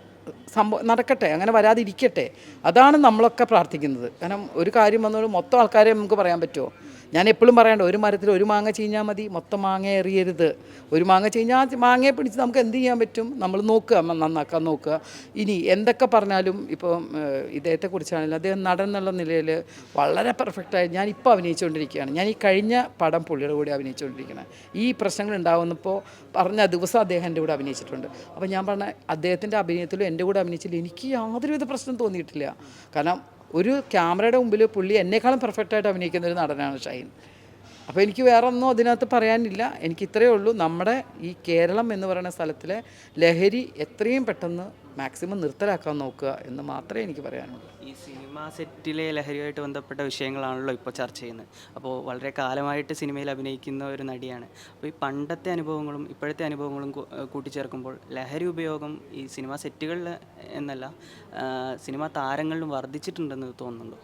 Speaker 1: സംഭവം നടക്കട്ടെ അങ്ങനെ വരാതിരിക്കട്ടെ. അതാണ് നമ്മളൊക്കെ പ്രാർത്ഥിക്കുന്നത്. കാരണം ഒരു കാര്യം വന്നോളൂ മൊത്തം ആൾക്കാരെ നമുക്ക് പറയാൻ പറ്റുമോ? ഞാൻ എപ്പോഴും പറയണ്ട ഒരു മരത്തിൽ ഒരു മാങ്ങ ചീഞ്ഞാൽ മതി മൊത്തം മാങ്ങ എറിയരുത്. ഒരു മാങ്ങ ചീഞ്ഞാൽ മാങ്ങയെ പിടിച്ച് നമുക്ക് എന്ത് ചെയ്യാൻ പറ്റും? നമ്മൾ നോക്കുക നന്നാക്കാൻ നോക്കുക. ഇനി എന്തൊക്കെ പറഞ്ഞാലും ഇപ്പം ഏഹ്, ഇദ്ദേഹത്തെക്കുറിച്ചാണെങ്കിലും അദ്ദേഹം നടൻ എന്നുള്ള നിലയിൽ വളരെ പെർഫെക്റ്റായി ഞാൻ ഇപ്പോൾ അഭിനയിച്ചുകൊണ്ടിരിക്കുകയാണ്. ഞാൻ ഈ കഴിഞ്ഞ പടം പുള്ളിയുടെ കൂടെ അഭിനയിച്ചുകൊണ്ടിരിക്കുന്നത് ഈ പ്രശ്നങ്ങൾ ഉണ്ടാകുന്നപ്പോൾ പറഞ്ഞ ദിവസം അദ്ദേഹം എന്റെ കൂടെ അഭിനയിച്ചിട്ടുണ്ട്. അപ്പോൾ ഞാൻ പറഞ്ഞ അദ്ദേഹത്തിന്റെ അഭിനയത്തിലും എന്റെ കൂടെ അഭിനയിച്ചില്ല. എനിക്ക് യാതൊരുവിധ പ്രശ്നം തോന്നിയിട്ടില്ല. കാരണം ഒരു ക്യാമറയുടെ മുമ്പിൽ പുള്ളി എന്നെക്കാളും പെർഫെക്റ്റായിട്ട് അഭിനയിക്കുന്ന ഒരു നടനാണ് ഷൈൻ. അപ്പോൾ എനിക്ക് വേറെ ഒന്നും അതിനകത്ത് പറയാനില്ല. എനിക്ക് ഇത്രയേ ഉള്ളൂ. നമ്മുടെ ഈ കേരളം എന്ന് പറയുന്ന സ്ഥലത്തിലെ ലഹരി എത്രയും പെട്ടെന്ന് മാക്സിമം നിർത്തലാക്കാൻ നോക്കുക എന്ന് മാത്രമേ എനിക്ക് പറയാനുള്ളൂ.
Speaker 2: സിനിമ സെറ്റിലെ ലഹരിയുമായിട്ട് ബന്ധപ്പെട്ട വിഷയങ്ങളാണല്ലോ ഇപ്പോൾ ചർച്ച ചെയ്യുന്നത്. അപ്പോൾ വളരെ കാലമായിട്ട് സിനിമയിൽ അഭിനയിക്കുന്ന ഒരു നടിയാണ്. അപ്പോൾ ഈ പണ്ടത്തെ അനുഭവങ്ങളും ഇപ്പോഴത്തെ അനുഭവങ്ങളും കൂട്ടിച്ചേർക്കുമ്പോൾ ലഹരി ഉപയോഗം ഈ സിനിമ സെറ്റുകളിൽ എന്നല്ല സിനിമാ താരങ്ങളിലും വർദ്ധിച്ചിട്ടുണ്ടെന്ന് തോന്നുന്നുണ്ടോ?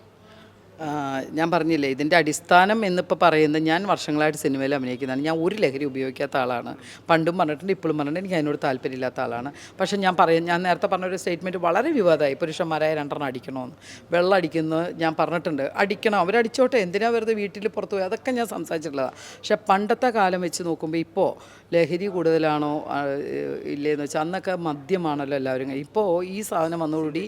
Speaker 1: ഞാൻ പറഞ്ഞില്ലേ ഇതിന്റെ അടിസ്ഥാനം എന്നിപ്പോൾ പറയുന്നത് ഞാൻ വർഷങ്ങളായിട്ട് സിനിമയിൽ അഭിനയിക്കുന്നതാണ്. ഞാൻ ഒരു ലഹരി ഉപയോഗിക്കാത്ത ആളാണ്. പണ്ടും പറഞ്ഞിട്ടുണ്ട് ഇപ്പോഴും പറഞ്ഞിട്ടുണ്ട് എനിക്ക് അതിനോട് താല്പര്യമില്ലാത്ത ആളാണ്. പക്ഷേ ഞാൻ പറയും ഞാൻ നേരത്തെ പറഞ്ഞ ഒരു സ്റ്റേറ്റ്മെന്റ് വളരെ വിവാദമായി. പുരുഷന്മാരായ രണ്ടെണ്ണം അടിക്കണമെന്ന് വെള്ളം അടിക്കുന്നത് ഞാൻ പറഞ്ഞിട്ടുണ്ട്. അടിക്കണം അവരടിച്ചോട്ടെ എന്തിനാ വെറുതെ വീട്ടിൽ പുറത്ത് പോയി? അതൊക്കെ ഞാൻ സംസാരിച്ചിട്ടുള്ളതാണ് പക്ഷേ പണ്ടത്തെ കാലം വെച്ച് നോക്കുമ്പോൾ ഇപ്പോൾ ലഹരി കൂടുതലാണോ ഇല്ലേന്ന് വെച്ചാൽ അന്നൊക്കെ മദ്യമാണല്ലോ എല്ലാവരും. ഇപ്പോൾ ഈ സാധനം വന്നതോടുകൂടി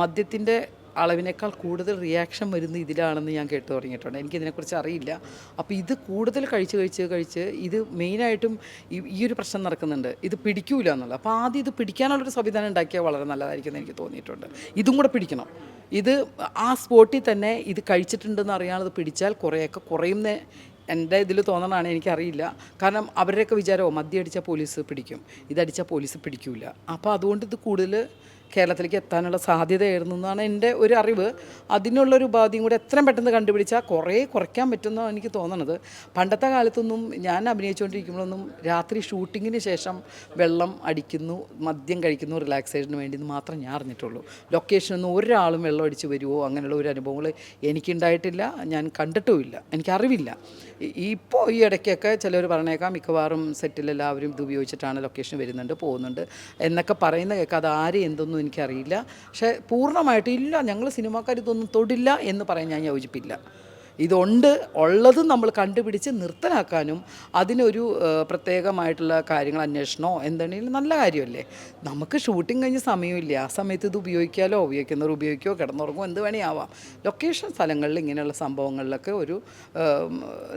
Speaker 1: മദ്യത്തിന്റെ അളവിനേക്കാൾ കൂടുതൽ റിയാക്ഷൻ വരുന്ന ഇതിലാണെന്ന് ഞാൻ കേട്ടു തുടങ്ങിയിട്ടുണ്ട്. എനിക്കിതിനെക്കുറിച്ച് അറിയില്ല. അപ്പോൾ ഇത് കൂടുതൽ കഴിച്ച് കഴിച്ച് കഴിച്ച് ഇത് മെയിനായിട്ടും ഈ- ഒരു പ്രശ്നം നടക്കുന്നുണ്ട്. ഇത് പിടിക്കൂല എന്നുള്ളത്. അപ്പോൾ ആദ്യം ഇത് പിടിക്കാനുള്ളൊരു സംവിധാനം ഉണ്ടാക്കിയാൽ വളരെ നല്ലതായിരിക്കും എന്ന് എനിക്ക് തോന്നിയിട്ടുണ്ട്. ഇതും കൂടെ പിടിക്കണം. ഇത് ആ സ്പോട്ടിൽ തന്നെ ഇത് കഴിച്ചിട്ടുണ്ടെന്ന് അറിയാതെ പിടിച്ചാൽ കുറേയൊക്കെ കുറയുന്ന എന്റെ ഇതിൽ തോന്നണതാണ് എനിക്കറിയില്ല. കാരണം അവരുടെയൊക്കെ വിചാരമോ മദ്യം അടിച്ചാൽ പോലീസ് പിടിക്കും. ഇതടിച്ചാൽ പോലീസ് പിടിക്കില്ല അപ്പോൾ അതുകൊണ്ട് ഇത് കൂടുതൽ കേരളത്തിലേക്ക് എത്താനുള്ള സാധ്യതയായിരുന്നു എന്നാണ് എന്റെ ഒരു അറിവ്. അതിനുള്ളൊരു ഉപാധിയും കൂടെ എത്രയും പെട്ടെന്ന് കണ്ടുപിടിച്ചാൽ കുറേ കുറയ്ക്കാൻ പറ്റുന്ന എനിക്ക് തോന്നണത്. പണ്ടത്തെ കാലത്തൊന്നും ഞാൻ അഭിനയിച്ചുകൊണ്ടിരിക്കുമ്പോഴൊന്നും രാത്രി ഷൂട്ടിങ്ങിന് ശേഷം വെള്ളം അടിക്കുന്നു മദ്യം കഴിക്കുന്നു റിലാക്സേഷന് വേണ്ടി മാത്രം ഞാൻ അറിഞ്ഞിട്ടുള്ളൂ. ലൊക്കേഷനിൽ നിന്ന് ഒരാളും വെള്ളം അടിച്ച് വരുമോ അങ്ങനെയുള്ള ഒരു അനുഭവങ്ങൾ എനിക്കുണ്ടായിട്ടില്ല ഞാൻ കണ്ടിട്ടുമില്ല എനിക്കറിവില്ല ഇപ്പോൾ ഈ ഇടയ്ക്കൊക്കെ ചിലർ പറഞ്ഞേക്കാം മിക്കവാറും സെറ്റിൽ എല്ലാവരും ഇത് ഉപയോഗിച്ചിട്ടാണ് ലൊക്കേഷൻ വരുന്നുണ്ട് പോകുന്നുണ്ട് എന്നൊക്കെ പറയുന്ന കേൾക്കാം. അത് ആര് എന്തൊന്നും എനിക്കറിയില്ല. പക്ഷേ പൂർണമായിട്ട് ഇല്ല ഞങ്ങൾ സിനിമാക്കാർ ഇതൊന്നും തൊടില്ല എന്ന് പറയാൻ ഞാൻ യോജിപ്പില്ല. ഇതുണ്ട് ഉള്ളത് നമ്മൾ കണ്ടുപിടിച്ച് നിർത്തലാക്കാനും അതിനൊരു പ്രത്യേകമായിട്ടുള്ള കാര്യങ്ങൾ അന്വേഷണമോ എന്തെങ്കിലും നല്ല കാര്യമല്ലേ? നമുക്ക് ഷൂട്ടിംഗ് കഴിഞ്ഞ സമയമില്ല? ആ സമയത്ത് ഇത് ഉപയോഗിക്കാലോ? ഉപയോഗിക്കുന്നവർ ഉപയോഗിക്കുകയോ കിടന്നുറങ്ങുമോ എന്ത് വേണേ ആവാം ലൊക്കേഷൻ സ്ഥലങ്ങളിൽ ഇങ്ങനെയുള്ള സംഭവങ്ങളിലൊക്കെ ഒരു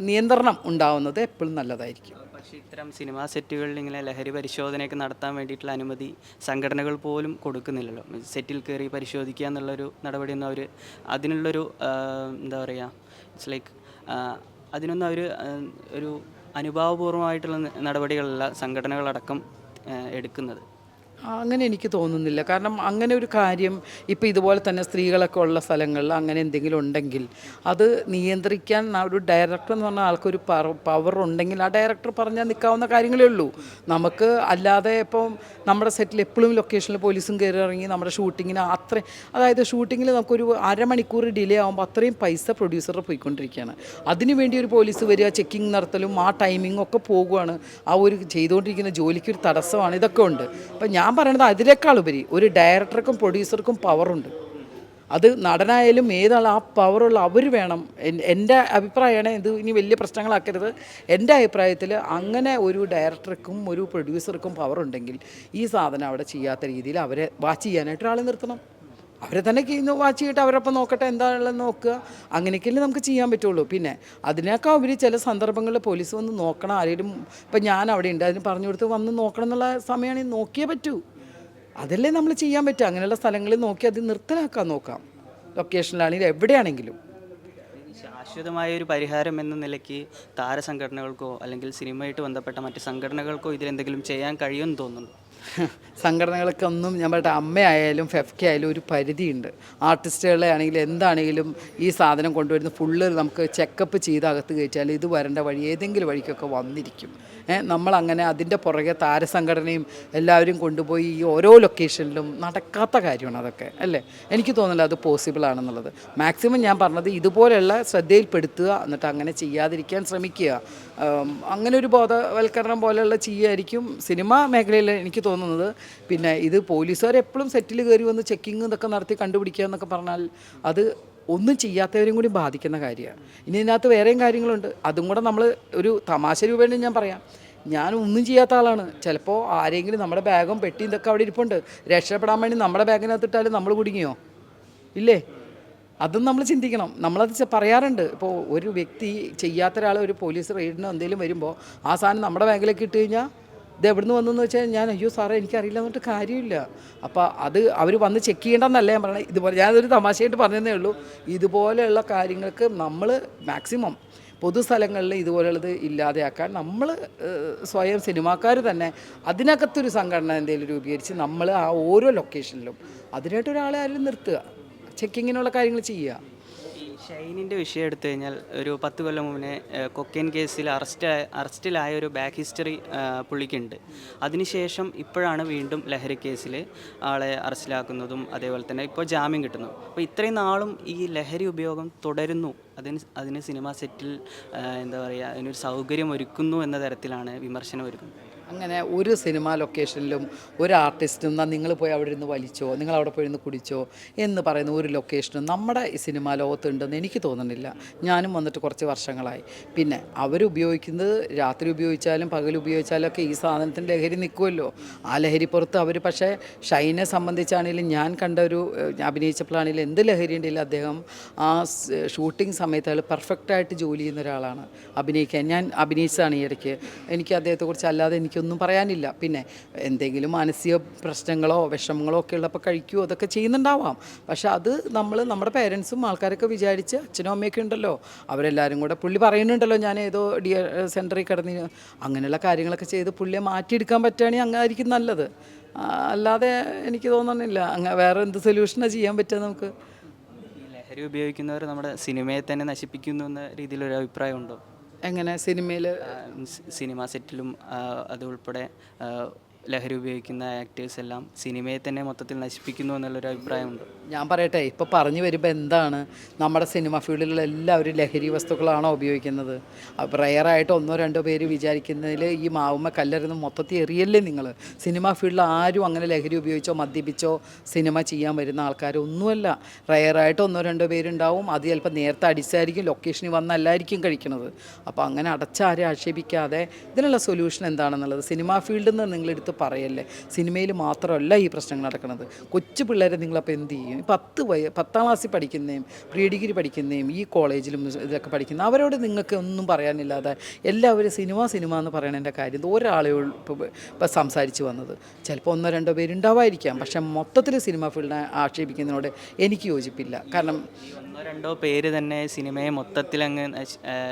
Speaker 1: നിയന്ത്രണം ഉണ്ടാവുന്നത് എപ്പോഴും നല്ലതായിരിക്കും.
Speaker 2: പക്ഷേ ഇത്തരം സിനിമാ സെറ്റുകളിൽ ഇങ്ങനെ ലഹരി പരിശോധനയൊക്കെ നടത്താൻ വേണ്ടിയിട്ടുള്ള അനുമതി സംഘടനകൾ പോലും കൊടുക്കുന്നില്ലല്ലോ. സെറ്റിൽ കയറി പരിശോധിക്കുക എന്നുള്ളൊരു നടപടിയൊന്നും അവർ അതിനുള്ളൊരു എന്താ പറയുക ഇറ്റ്സ് ലൈക്ക് അതിനൊന്നും അവർ ഒരു അനുഭാവപൂർവമായിട്ടുള്ള നടപടികളല്ല സംഘടനകളടക്കം എടുക്കുന്നത്.
Speaker 1: അങ്ങനെ എനിക്ക് തോന്നുന്നില്ല. കാരണം അങ്ങനെ ഒരു കാര്യം ഇപ്പോൾ ഇതുപോലെ തന്നെ സ്ത്രീകളൊക്കെ ഉള്ള സ്ഥലങ്ങളിൽ അങ്ങനെ എന്തെങ്കിലും ഉണ്ടെങ്കിൽ അത് നിയന്ത്രിക്കാൻ ഒരു ഡയറക്ടർ എന്ന് പറഞ്ഞ ആൾക്കൊരു പവർ ഉണ്ടെങ്കിൽ ആ ഡയറക്ടർ പറഞ്ഞാൽ നിൽക്കാവുന്ന കാര്യങ്ങളേ ഉള്ളൂ. നമുക്ക് അല്ലാതെ ഇപ്പം നമ്മുടെ സെറ്റിൽ എപ്പോഴും ലൊക്കേഷനിൽ പോലീസും കയറി ഇറങ്ങി നമ്മുടെ ഷൂട്ടിങ്ങിന് അത്രയും അതായത് ഷൂട്ടിങ്ങിൽ നമുക്കൊരു അരമണിക്കൂർ ഡിലേ ആകുമ്പോൾ അത്രയും പൈസ പ്രൊഡ്യൂസർ പോയിക്കൊണ്ടിരിക്കുകയാണ്. അതിനു വേണ്ടി ഒരു പോലീസ് വരിക ചെക്കിങ് നടത്തലും ആ ടൈമിങ്ങും ഒക്കെ പോകുകയാണ് ആ ഒരു ചെയ്തുകൊണ്ടിരിക്കുന്ന ജോലിക്ക് ഒരു തടസ്സമാണ്. ഇതൊക്കെ ഉണ്ട്. അപ്പം ഞാൻ പറയണത് അതിനേക്കാൾ ഉപരി ഒരു ഡയറക്ടർക്കും പ്രൊഡ്യൂസർക്കും പവറുണ്ട് അത് നടനായാലും ഏതാണ് ആ പവറുള്ള അവർ വേണം. എന്റെ അഭിപ്രായമാണ് ഇത് ഇനി വലിയ പ്രശ്നങ്ങളാക്കരുത്. എന്റെ അഭിപ്രായത്തിൽ അങ്ങനെ ഒരു ഡയറക്ടർക്കും ഒരു പ്രൊഡ്യൂസർക്കും പവറുണ്ടെങ്കിൽ ഈ സാധനം അവിടെ ചെയ്യാത്ത രീതിയിൽ അവരെ വാച്ച് ചെയ്യാനായിട്ട് ഒരാളെ നിർത്തണം. അവരെ തന്നെ കീന്ന് വാച്ച് ചെയ്തിട്ട് അവരൊപ്പം നോക്കട്ടെ എന്താണെന്ന് നോക്കുക. അങ്ങനെയൊക്കെയല്ലേ നമുക്ക് ചെയ്യാൻ പറ്റുള്ളൂ. പിന്നെ അതിനേക്കാൾ ഉപരി ചില സന്ദർഭങ്ങളിൽ പോലീസ് വന്ന് നോക്കണം. ആരെങ്കിലും ഇപ്പം ഞാൻ അവിടെ ഉണ്ട്. അതിന് പറഞ്ഞു കൊടുത്ത് വന്ന് നോക്കണം എന്നുള്ള സമയമാണെങ്കിൽ നോക്കിയേ പറ്റൂ. അതല്ലേ നമ്മൾ ചെയ്യാൻ പറ്റുക. അങ്ങനെയുള്ള സ്ഥലങ്ങളിൽ നോക്കി അത് നിർത്തലാക്കാൻ നോക്കാം. ലൊക്കേഷനിലാണെങ്കിലും എവിടെയാണെങ്കിലും.
Speaker 2: ശാശ്വതമായ ഒരു പരിഹാരം എന്ന നിലയ്ക്ക് താരസംഘടനകൾക്കോ അല്ലെങ്കിൽ സിനിമയായിട്ട് ബന്ധപ്പെട്ട മറ്റ് സംഘടനകൾക്കോ ഇതിലെന്തെങ്കിലും ചെയ്യാൻ കഴിയുമെന്ന് തോന്നുന്നു.
Speaker 1: സംഘടനകൾക്കൊന്നും പറയട്ടെ അമ്മയായാലും ഫെഫ്കെ ആയാലും ഒരു പരിധിയുണ്ട്. ആർട്ടിസ്റ്റുകളെ ആണെങ്കിലും എന്താണെങ്കിലും ഈ സാധനം കൊണ്ടുവരുന്ന ഫുള്ള് നമുക്ക് ചെക്കപ്പ് ചെയ്ത് അകത്ത് കയറ്റിയാൽ ഇത് വരേണ്ട വഴി ഏതെങ്കിലും വഴിക്കൊക്കെ വന്നിരിക്കും. നമ്മളങ്ങനെ അതിന്റെ പുറകെ താരസംഘടനയും എല്ലാവരും കൊണ്ടുപോയി ഈ ഓരോ ലൊക്കേഷനിലും നടക്കാത്ത കാര്യമാണ് അതൊക്കെ അല്ലേ? എനിക്ക് തോന്നുന്നില്ല അത് പോസിബിൾ ആണെന്നുള്ളത് മാക്സിമം ഞാൻ പറഞ്ഞത് ഇതുപോലെയുള്ള ശ്രദ്ധയിൽപ്പെടുത്തുക എന്നിട്ട് അങ്ങനെ ചെയ്യാതിരിക്കാൻ ശ്രമിക്കുക. അങ്ങനെ ഒരു ബോധവൽക്കരണം പോലെയുള്ള ചെയ്യുമായിരിക്കും സിനിമ മേഖലയിൽ എനിക്ക് തോന്നുന്നത്. പിന്നെ ഇത് പോലീസുകാർ എപ്പോഴും സെറ്റിൽ കയറി വന്ന് ചെക്കിങ് ഇതൊക്കെ നടത്തി കണ്ടുപിടിക്കുക എന്നൊക്കെ പറഞ്ഞാൽ അത് ഒന്നും ചെയ്യാത്തവരെയും കൂടി ബാധിക്കുന്ന കാര്യമാണ്. ഇനി ഇതിനകത്ത് വേറെയും കാര്യങ്ങളുണ്ട്. അതും കൂടെ നമ്മൾ ഒരു തമാശ രൂപേണ ഞാൻ പറയാം. ഞാൻ ഒന്നും ചെയ്യാത്ത ആളാണ്. ചിലപ്പോൾ ആരെങ്കിലും നമ്മുടെ ബാഗും പെട്ടിയും ഇതൊക്കെ അവിടെ ഇരിപ്പുണ്ട്. രക്ഷപ്പെടാൻ വേണ്ടി നമ്മുടെ ബാഗിനകത്തിട്ടാലും നമ്മൾ കുടുങ്ങിയോ? ഇല്ലേ? അതും നമ്മൾ ചിന്തിക്കണം. നമ്മളത് പറയാറുണ്ട്. ഇപ്പോൾ ഒരു വ്യക്തി ചെയ്യാത്ത ഒരാൾ ഒരു പോലീസ് റെയ്ഡിനോ എന്തെങ്കിലും വരുമ്പോൾ ആ സാധനം നമ്മുടെ ബാങ്കിലേക്ക് ഇട്ട് കഴിഞ്ഞാൽ ഇത് എവിടുന്ന് വന്നെന്ന് വെച്ചാൽ ഞാൻ അയ്യോ സാറേ എനിക്കറിയില്ല എന്നിട്ട് കാര്യമില്ല. അപ്പോൾ അത് അവർ വന്ന് ചെക്ക് ചെയ്യേണ്ടെന്നല്ല ഞാൻ പറയണത് ഇതുപോലെ ഞാനൊരു തമാശയായിട്ട് പറഞ്ഞതേ ഉള്ളൂ. ഇതുപോലെയുള്ള കാര്യങ്ങൾക്ക് നമ്മൾ മാക്സിമം പൊതുസ്ഥലങ്ങളിൽ ഇതുപോലുള്ളത് ഇല്ലാതെയാക്കാൻ നമ്മൾ സ്വയം സിനിമാക്കാർ തന്നെ അതിനകത്തൊരു സംഘടന എന്തെങ്കിലും രൂപീകരിച്ച് നമ്മൾ ആ ഓരോ ലൊക്കേഷനിലും അതിനായിട്ട് ഒരാളെ ആരും നിർത്തുക. ചെക്കിങ്ങിനുള്ള കാര്യങ്ങൾ ചെയ്യുക.
Speaker 2: ഈ ഷൈനിന്റെ വിഷയം എടുത്തു കഴിഞ്ഞാൽ ഒരു പത്ത് കൊല്ലം മുന്നേ കൊക്കൈൻ കേസിൽ അറസ്റ്റ് അറസ്റ്റിലായ ഒരു ബാക്ക് ഹിസ്റ്ററി പുള്ളിക്കുണ്ട്. അതിനുശേഷം ഇപ്പോഴാണ് വീണ്ടും ലഹരി കേസിൽ ആളെ അറസ്റ്റിലാക്കുന്നതും അതേപോലെ തന്നെ ഇപ്പോൾ ജാമ്യം കിട്ടുന്നു. അപ്പോൾ ഇത്രയും നാളും ഈ ലഹരി ഉപയോഗം തുടരുന്നു. അതിന് അതിന് സിനിമ സെറ്റിൽ എന്താ പറയുക അതിനൊരു സൗകര്യം ഒരുക്കുന്നു എന്ന തരത്തിലാണ് വിമർശനം ഒരുക്കുന്നത്
Speaker 1: അങ്ങനെ ഒരു സിനിമ ലൊക്കേഷനിലും ഒരു ആർട്ടിസ്റ്റും എന്നാൽ നിങ്ങൾ പോയി അവിടെ ഇരുന്ന് വലിച്ചോ നിങ്ങൾ അവിടെ പോയി ഇരുന്ന് കുടിച്ചോ എന്ന് പറയുന്ന ഒരു ലൊക്കേഷനും നമ്മുടെ ഈ സിനിമാ ലോകത്തുണ്ടെന്ന് എനിക്ക് തോന്നുന്നില്ല. ഞാനും വന്നിട്ട് കുറച്ച് വർഷങ്ങളായി. പിന്നെ അവരുപയോഗിക്കുന്നത് രാത്രി ഉപയോഗിച്ചാലും പകൽ ഉപയോഗിച്ചാലും ഒക്കെ ഈ സാധനത്തിന് ലഹരി നിൽക്കുമല്ലോ. ആ ലഹരി പുറത്ത് അവർ പക്ഷേ ഷൈനെ സംബന്ധിച്ചാണെങ്കിലും ഞാൻ കണ്ട ഒരു അഭിനയിച്ച അഭിനയിച്ചപ്പോഴാണെങ്കിലും എന്ത് ലഹരി ഉണ്ടെങ്കിലും അദ്ദേഹം ആ ഷൂട്ടിംഗ് സമയത്ത് അയാൾ പെർഫെക്റ്റായിട്ട് ജോലി ചെയ്യുന്ന ഒരാളാണ് അഭിനയിക്കാൻ. ഞാൻ അഭിനയിച്ചതാണ് ഈ ഇടയ്ക്ക്. എനിക്ക് അദ്ദേഹത്തെക്കുറിച്ച് അല്ലാതെ എനിക്കൊന്നും പറയാനില്ല. പിന്നെ എന്തെങ്കിലും മാനസിക പ്രശ്നങ്ങളോ വിഷമങ്ങളോ ഒക്കെ ഉള്ളപ്പോൾ കഴിക്കുമോ അതൊക്കെ ചെയ്യുന്നുണ്ടാവാം. പക്ഷെ അത് നമ്മൾ നമ്മുടെ പേരൻസും ആൾക്കാരൊക്കെ വിചാരിച്ച് അച്ഛനും അമ്മയൊക്കെ ഉണ്ടല്ലോ. അവരെല്ലാവരും കൂടെ പുള്ളി പറയുന്നുണ്ടല്ലോ ഞാൻ ഏതോ ഡി സെന്ററിൽ കിടന്ന് അങ്ങനെയുള്ള കാര്യങ്ങളൊക്കെ ചെയ്ത് പുള്ളിയെ മാറ്റിയെടുക്കാൻ പറ്റുകയാണെങ്കിൽ അങ്ങായിരിക്കും നല്ലത്. അല്ലാതെ എനിക്ക് തോന്നുന്നില്ല അങ്ങ് വേറെ എന്ത് സൊല്യൂഷനാണ് ചെയ്യാൻ പറ്റുക നമുക്ക്?
Speaker 2: ലഹരി ഉപയോഗിക്കുന്നവർ നമ്മുടെ സിനിമയെ തന്നെ നശിപ്പിക്കുന്നു എന്ന രീതിയിലൊരു അഭിപ്രായമുണ്ടോ?
Speaker 1: എങ്ങനെ സിനിമയിൽ
Speaker 2: സിനിമ സെറ്റിലും അതുൾപ്പെടെ ലഹരി ഉപയോഗിക്കുന്ന ആക്ടേഴ്സ് എല്ലാം സിനിമയെ തന്നെ മൊത്തത്തിൽ നശിപ്പിക്കുന്നു എന്നുള്ളൊരു അഭിപ്രായമുണ്ട്.
Speaker 1: ഞാൻ പറയട്ടെ ഇപ്പോൾ പറഞ്ഞു വരുമ്പോൾ എന്താണ്? നമ്മുടെ സിനിമ ഫീൽഡിലുള്ള എല്ലാവരും ലഹരി വസ്തുക്കളാണോ ഉപയോഗിക്കുന്നത്? റയറായിട്ട് ഒന്നോ രണ്ടോ പേര് വിചാരിക്കുന്നതിൽ ഈ മാവുമ്മ കല്ലെറിയുന്ന മൊത്തത്തിൽ എറിയല്ലേ നിങ്ങൾ സിനിമ ഫീൽഡിൽ ആരും അങ്ങനെ ലഹരി ഉപയോഗിച്ചോ മദ്യപിച്ചോ സിനിമ ചെയ്യാൻ വരുന്ന ആൾക്കാരൊന്നുമല്ല റയറായിട്ട് ഒന്നോ രണ്ടോ പേരുണ്ടാവും. അത് ചിലപ്പോൾ നേരത്തെ അടിച്ചായിരിക്കും ലൊക്കേഷനിൽ വന്നല്ലായിരിക്കും കഴിക്കുന്നത്. അപ്പോൾ അങ്ങനെ അടച്ചാരെ ആക്ഷേപിക്കാതെ ഇതിനുള്ള സൊല്യൂഷൻ എന്താണെന്നുള്ളത് സിനിമ ഫീൽഡിൽ നിന്ന് നിങ്ങളെടുത്ത് പറയല്ലേ? സിനിമയിൽ മാത്രമല്ല ഈ പ്രശ്നങ്ങൾ നടക്കുന്നത്. കൊച്ചു പിള്ളേരെ നിങ്ങളപ്പോൾ എന്ത് ചെയ്യും? പത്ത് വയ പത്താം ക്ലാസ്സിൽ പഠിക്കുന്നതും പ്രീ ഡിഗ്രി പഠിക്കുന്നതും ഈ കോളേജിലും ഇതൊക്കെ പഠിക്കുന്ന അവരോട് നിങ്ങൾക്ക് ഒന്നും പറയാനില്ലാതെ എല്ലാവരും സിനിമ സിനിമ എന്ന് പറയണതിന്റെ കാര്യം ഒരാളെ ഇപ്പോൾ സംസാരിച്ച് വന്നത്. ചിലപ്പോൾ ഒന്നോ രണ്ടോ പേരുണ്ടാവായിരിക്കാം. പക്ഷെ മൊത്തത്തിൽ സിനിമ ഫീൽഡിനെ ആക്ഷേപിക്കുന്നതിനോട് എനിക്ക് യോജിപ്പില്ല. കാരണം
Speaker 2: ഒന്നോ രണ്ടോ പേര് തന്നെ സിനിമയെ മൊത്തത്തിൽ അങ്ങ്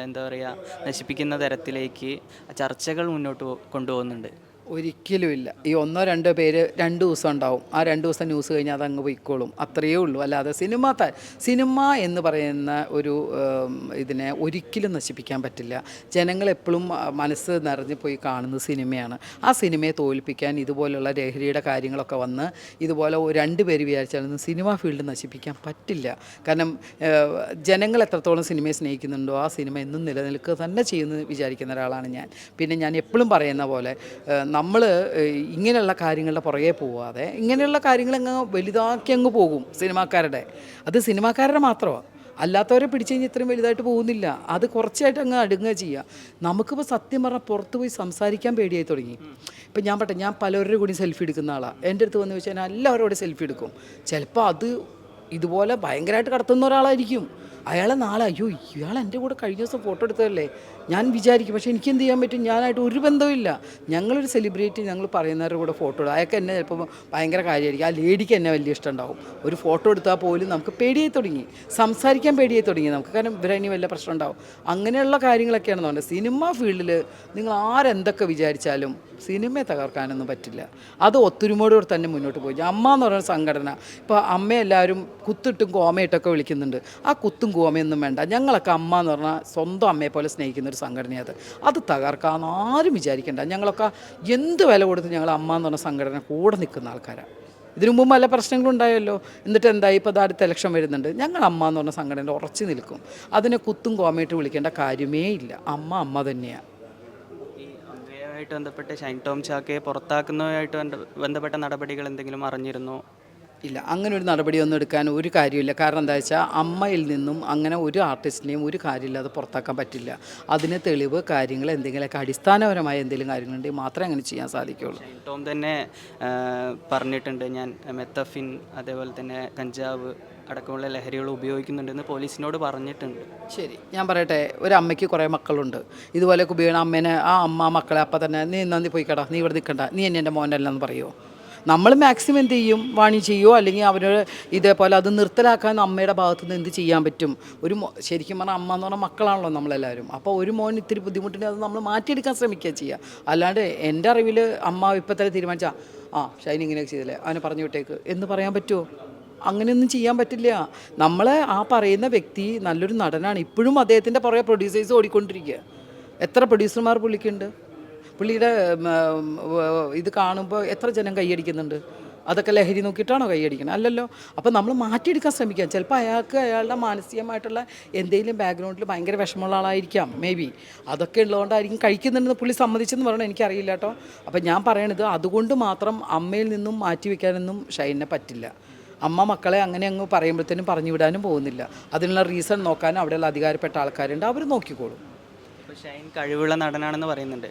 Speaker 2: എന്താ പറയുക നശിപ്പിക്കുന്ന തരത്തിലേക്ക് ചർച്ചകൾ മുന്നോട്ട് കൊണ്ടുപോകുന്നുണ്ട്.
Speaker 1: ഒരിക്കലുമില്ല. ഈ ഒന്നോ രണ്ടോ പേര് രണ്ട് ദിവസം ഉണ്ടാവും. ആ രണ്ട് ദിവസം ന്യൂസ് കഴിഞ്ഞാൽ അതങ്ങ് പൊയ്ക്കോളും. അത്രയേ ഉള്ളൂ. അല്ലാതെ സിനിമ സിനിമ എന്ന് പറയുന്ന ഒരു ഇതിനെ ഒരിക്കലും നശിപ്പിക്കാൻ പറ്റില്ല. ജനങ്ങൾ എപ്പോഴും മനസ്സ് നിറഞ്ഞു പോയി കാണുന്ന സിനിമയാണ്. ആ സിനിമയെ തോൽപ്പിക്കാൻ ഇതുപോലുള്ള ലഹരിയുടെ കാര്യങ്ങളൊക്കെ വന്ന് ഇതുപോലെ രണ്ട് പേര് വിചാരിച്ചാലൊന്നും സിനിമ ഫീൽഡ് നശിപ്പിക്കാൻ പറ്റില്ല. കാരണം ജനങ്ങൾ എത്രത്തോളം സിനിമയെ സ്നേഹിക്കുന്നുണ്ടോ ആ സിനിമ എന്നും നിലനിൽക്കുക തന്നെ ചെയ്യുമെന്ന് വിചാരിക്കുന്ന ഒരാളാണ് ഞാൻ. പിന്നെ ഞാൻ എപ്പോഴും പറയുന്ന പോലെ നമ്മൾ ഇങ്ങനെയുള്ള കാര്യങ്ങളുടെ പുറകെ പോവാതെ ഇങ്ങനെയുള്ള കാര്യങ്ങൾ അങ്ങ് വലുതാക്കി അങ്ങ് പോകും സിനിമാക്കാരുടെ. അത് സിനിമാക്കാരുടെ മാത്രമാണ് അല്ലാത്തവരെ പിടിച്ചു കഴിഞ്ഞാൽ ഇത്രയും വലുതായിട്ട് പോകുന്നില്ല. അത് കുറച്ചായിട്ട് അങ്ങ് അടുങ്ങുക ചെയ്യുക നമുക്കിപ്പോൾ സത്യം പറഞ്ഞാൽ പുറത്ത് പോയി സംസാരിക്കാൻ പേടിയായി തുടങ്ങി. ഇപ്പം ഞാൻ പട്ടെ ഞാൻ പലവരുടെ കൂടി സെൽഫി എടുക്കുന്ന ആളാണ് എന്റെ അടുത്ത് വന്ന് വെച്ചാൽ എല്ലാവരോടും സെൽഫി എടുക്കും. ചിലപ്പോൾ അത് ഇതുപോലെ ഭയങ്കരമായിട്ട് കടത്തുന്ന ഒരാളായിരിക്കും. അയാളെ നാളെ അയ്യോ ഇയാൾ എന്റെ കൂടെ കഴിഞ്ഞ ദിവസം ഫോട്ടോ എടുത്തതല്ലേ? ഞാൻ വിചാരിക്കും പക്ഷേ എനിക്ക് എന്ത് ചെയ്യാൻ പറ്റും? ഞാനായിട്ട് ഒരു ബന്ധവുമില്ല ഞങ്ങളൊരു സെലിബ്രിറ്റി ഞങ്ങൾ പറയുന്നവരുടെ കൂടെ ഫോട്ടോ ഇടും. അയാൾക്ക് എന്നെ ചിലപ്പോൾ ഭയങ്കര കാര്യമായിരിക്കും. ആ ലേഡിക്ക് എന്നെ വലിയ ഇഷ്ടം ഉണ്ടാവും. ഒരു ഫോട്ടോ എടുത്താൽ പോലും നമുക്ക് പേടിയായി തുടങ്ങി. സംസാരിക്കാൻ പേടിയായി തുടങ്ങി. നമുക്ക് കാരണം ഇവരനി വല്ല പ്രശ്നം ഉണ്ടാവും. അങ്ങനെയുള്ള കാര്യങ്ങളൊക്കെയാണ് തോന്നുന്നത് സിനിമ ഫീൽഡിൽ നിങ്ങൾ ആരെന്തൊക്കെ വിചാരിച്ചാലും സിനിമയെ തകർക്കാനൊന്നും പറ്റില്ല. അത് ഒത്തൊരുമയോടുകൂടി തന്നെ മുന്നോട്ട് പോയി. അമ്മ എന്ന് പറയുന്ന സംഘടന. ഇപ്പോൾ അമ്മയെല്ലാവരും കുത്തിട്ടും കോമയിട്ടൊക്കെ വിളിക്കുന്നുണ്ട്. ആ കുത്തും കോമയൊന്നും വേണ്ട. ഞങ്ങളൊക്കെ അമ്മ എന്ന് പറഞ്ഞാൽ സ്വന്തം അമ്മയെ പോലെ സ്നേഹിക്കുന്ന ഒരു സംഘടനയാണ് അത് തകർക്കാമെന്ന് ആരും വിചാരിക്കേണ്ട. ഞങ്ങളൊക്കെ എന്ത് വില കൊടുത്ത് ഞങ്ങൾ അമ്മ എന്ന് പറഞ്ഞ സംഘടന കൂടെ നിൽക്കുന്ന ആൾക്കാരാണ് ഇതിനു മുമ്പ് പല പ്രശ്നങ്ങളുണ്ടായല്ലോ എന്നിട്ട് എന്തായി? ഇപ്പോൾ അടുത്ത ഇലക്ഷൻ വരുന്നുണ്ട്. ഞങ്ങൾ അമ്മ എന്ന് പറഞ്ഞ സംഘടന ഉറച്ചു നിൽക്കും. അതിനെ കുത്തും കോമയിട്ട് വിളിക്കേണ്ട കാര്യമേ ഇല്ല. അമ്മ അമ്മ തന്നെയാണ്
Speaker 2: ബന്ധപ്പെട്ട് ഷൈൻ ടോം ചാക്കയെ പുറത്താക്കുന്നതുമായിട്ട് ബന്ധപ്പെട്ട നടപടികൾ എന്തെങ്കിലും അറിഞ്ഞിരുന്നോ?
Speaker 1: ഇല്ല. അങ്ങനെ ഒരു നടപടിയൊന്നും എടുക്കാൻ ഒരു കാര്യമില്ല കാരണം എന്താ വെച്ചാൽ അമ്മയിൽ നിന്നും അങ്ങനെ ഒരു ആർട്ടിസ്റ്റിനെയും ഒരു കാര്യമില്ലാതെ പുറത്താക്കാൻ പറ്റില്ല. അതിന് തെളിവ് കാര്യങ്ങൾ എന്തെങ്കിലുമൊക്കെ അടിസ്ഥാനപരമായ എന്തെങ്കിലും കാര്യങ്ങളുണ്ടെങ്കിൽ മാത്രമേ അങ്ങനെ ചെയ്യാൻ സാധിക്കുകയുള്ളൂ.
Speaker 2: ടോം തന്നെ പറഞ്ഞിട്ടുണ്ട് ഞാൻ മെത്തഫിൻ അതേപോലെ തന്നെ കഞ്ചാവ് അടക്കമുള്ള ലഹരികൾ ഉപയോഗിക്കുന്നുണ്ടെന്ന് പോലീസിനോട് പറഞ്ഞിട്ടുണ്ട്.
Speaker 1: ശരി. ഞാൻ പറയട്ടെ ഒരു അമ്മയ്ക്ക് കുറേ മക്കളുണ്ട്. ഇതുപോലെയൊക്കെ ഉപയോഗിക്കണം അമ്മേനെ ആ അമ്മ മക്കളെ അപ്പം തന്നെ നീ നന്ദി പോയി കടാ നീ ഇവിടെ നിൽക്കണ്ട നീ എന്നെ എന്റെ മോനല്ലെന്ന് പറയുമോ നമ്മൾ മാക്സിമം എന്ത് ചെയ്യും? വാണി ചെയ്യുമോ അല്ലെങ്കിൽ അവർ ഇതേപോലെ അത് നിർത്തലാക്കാൻ അമ്മയുടെ ഭാഗത്തു നിന്ന് എന്ത് ചെയ്യാൻ പറ്റും? ഒരു ശരിക്കും പറഞ്ഞാൽ അമ്മ എന്ന് പറഞ്ഞാൽ മക്കളാണല്ലോ നമ്മളെല്ലാവരും. അപ്പോൾ ഒരു മോൻ ഇത്തിരി ബുദ്ധിമുട്ടിന് അത് നമ്മൾ മാറ്റിയെടുക്കാൻ ശ്രമിക്കുക ചെയ്യുക. അല്ലാണ്ട് എന്റെ അറിവിൽ അമ്മ ഇപ്പം തന്നെ തീരുമാനിച്ചാൽ ആ ഷൈൻ ഇങ്ങനെയൊക്കെ ചെയ്തില്ലേ? അവനെ പറഞ്ഞു വിട്ടേക്ക്. എന്ന് പറയാൻ പറ്റുമോ? അങ്ങനെയൊന്നും ചെയ്യാൻ പറ്റില്ല. നമ്മളെ ആ പറയുന്ന വ്യക്തി നല്ലൊരു നടനാണ്. ഇപ്പോഴും അദ്ദേഹത്തിന്റെ പുറകെ പ്രൊഡ്യൂസേഴ്സ് ഓടിക്കൊണ്ടിരിക്കുക. എത്ര പ്രൊഡ്യൂസർമാർ പുള്ളിക്കുണ്ട്? പുള്ളിയുടെ ഇത് കാണുമ്പോൾ എത്ര ജനം കൈയടിക്കുന്നുണ്ട്? അതൊക്കെ ലഹരി നോക്കിയിട്ടാണോ കൈയടിക്കുന്നത് അല്ലല്ലോ. അപ്പോൾ നമ്മൾ മാറ്റിയെടുക്കാൻ ശ്രമിക്കാം. ചിലപ്പോൾ അയാൾക്ക് അയാളുടെ മാനസികമായിട്ടുള്ള എന്തെങ്കിലും ബാക്ക്ഗ്രൗണ്ടിൽ ഭയങ്കര വിഷമമുള്ള ആളായിരിക്കാം മേ ബി അതൊക്കെ ഉള്ളതുകൊണ്ടായിരിക്കും കഴിക്കുന്നുണ്ടെന്ന് പുള്ളി സമ്മതിച്ചെന്ന് പറയണം എനിക്കറിയില്ല കേട്ടോ. അപ്പോൾ ഞാൻ പറയണത് അതുകൊണ്ട് മാത്രം അമ്മയിൽ നിന്നും മാറ്റി വയ്ക്കാനൊന്നും ഷൈനെ പറ്റില്ല. അമ്മ മക്കളെ അങ്ങനെ അങ്ങ് പറയുമ്പോഴത്തേനും പറഞ്ഞു വിടാനും പോകുന്നില്ല. അതിനുള്ള റീസൺ നോക്കാനും അവിടെയുള്ള അധികാരപ്പെട്ട ആൾക്കാരുണ്ട്. അവർ നോക്കിക്കോളും.
Speaker 2: ഇപ്പോൾ ഷൈൻ കഴിവുള്ള നടനാണെന്ന് പറയുന്നുണ്ട്.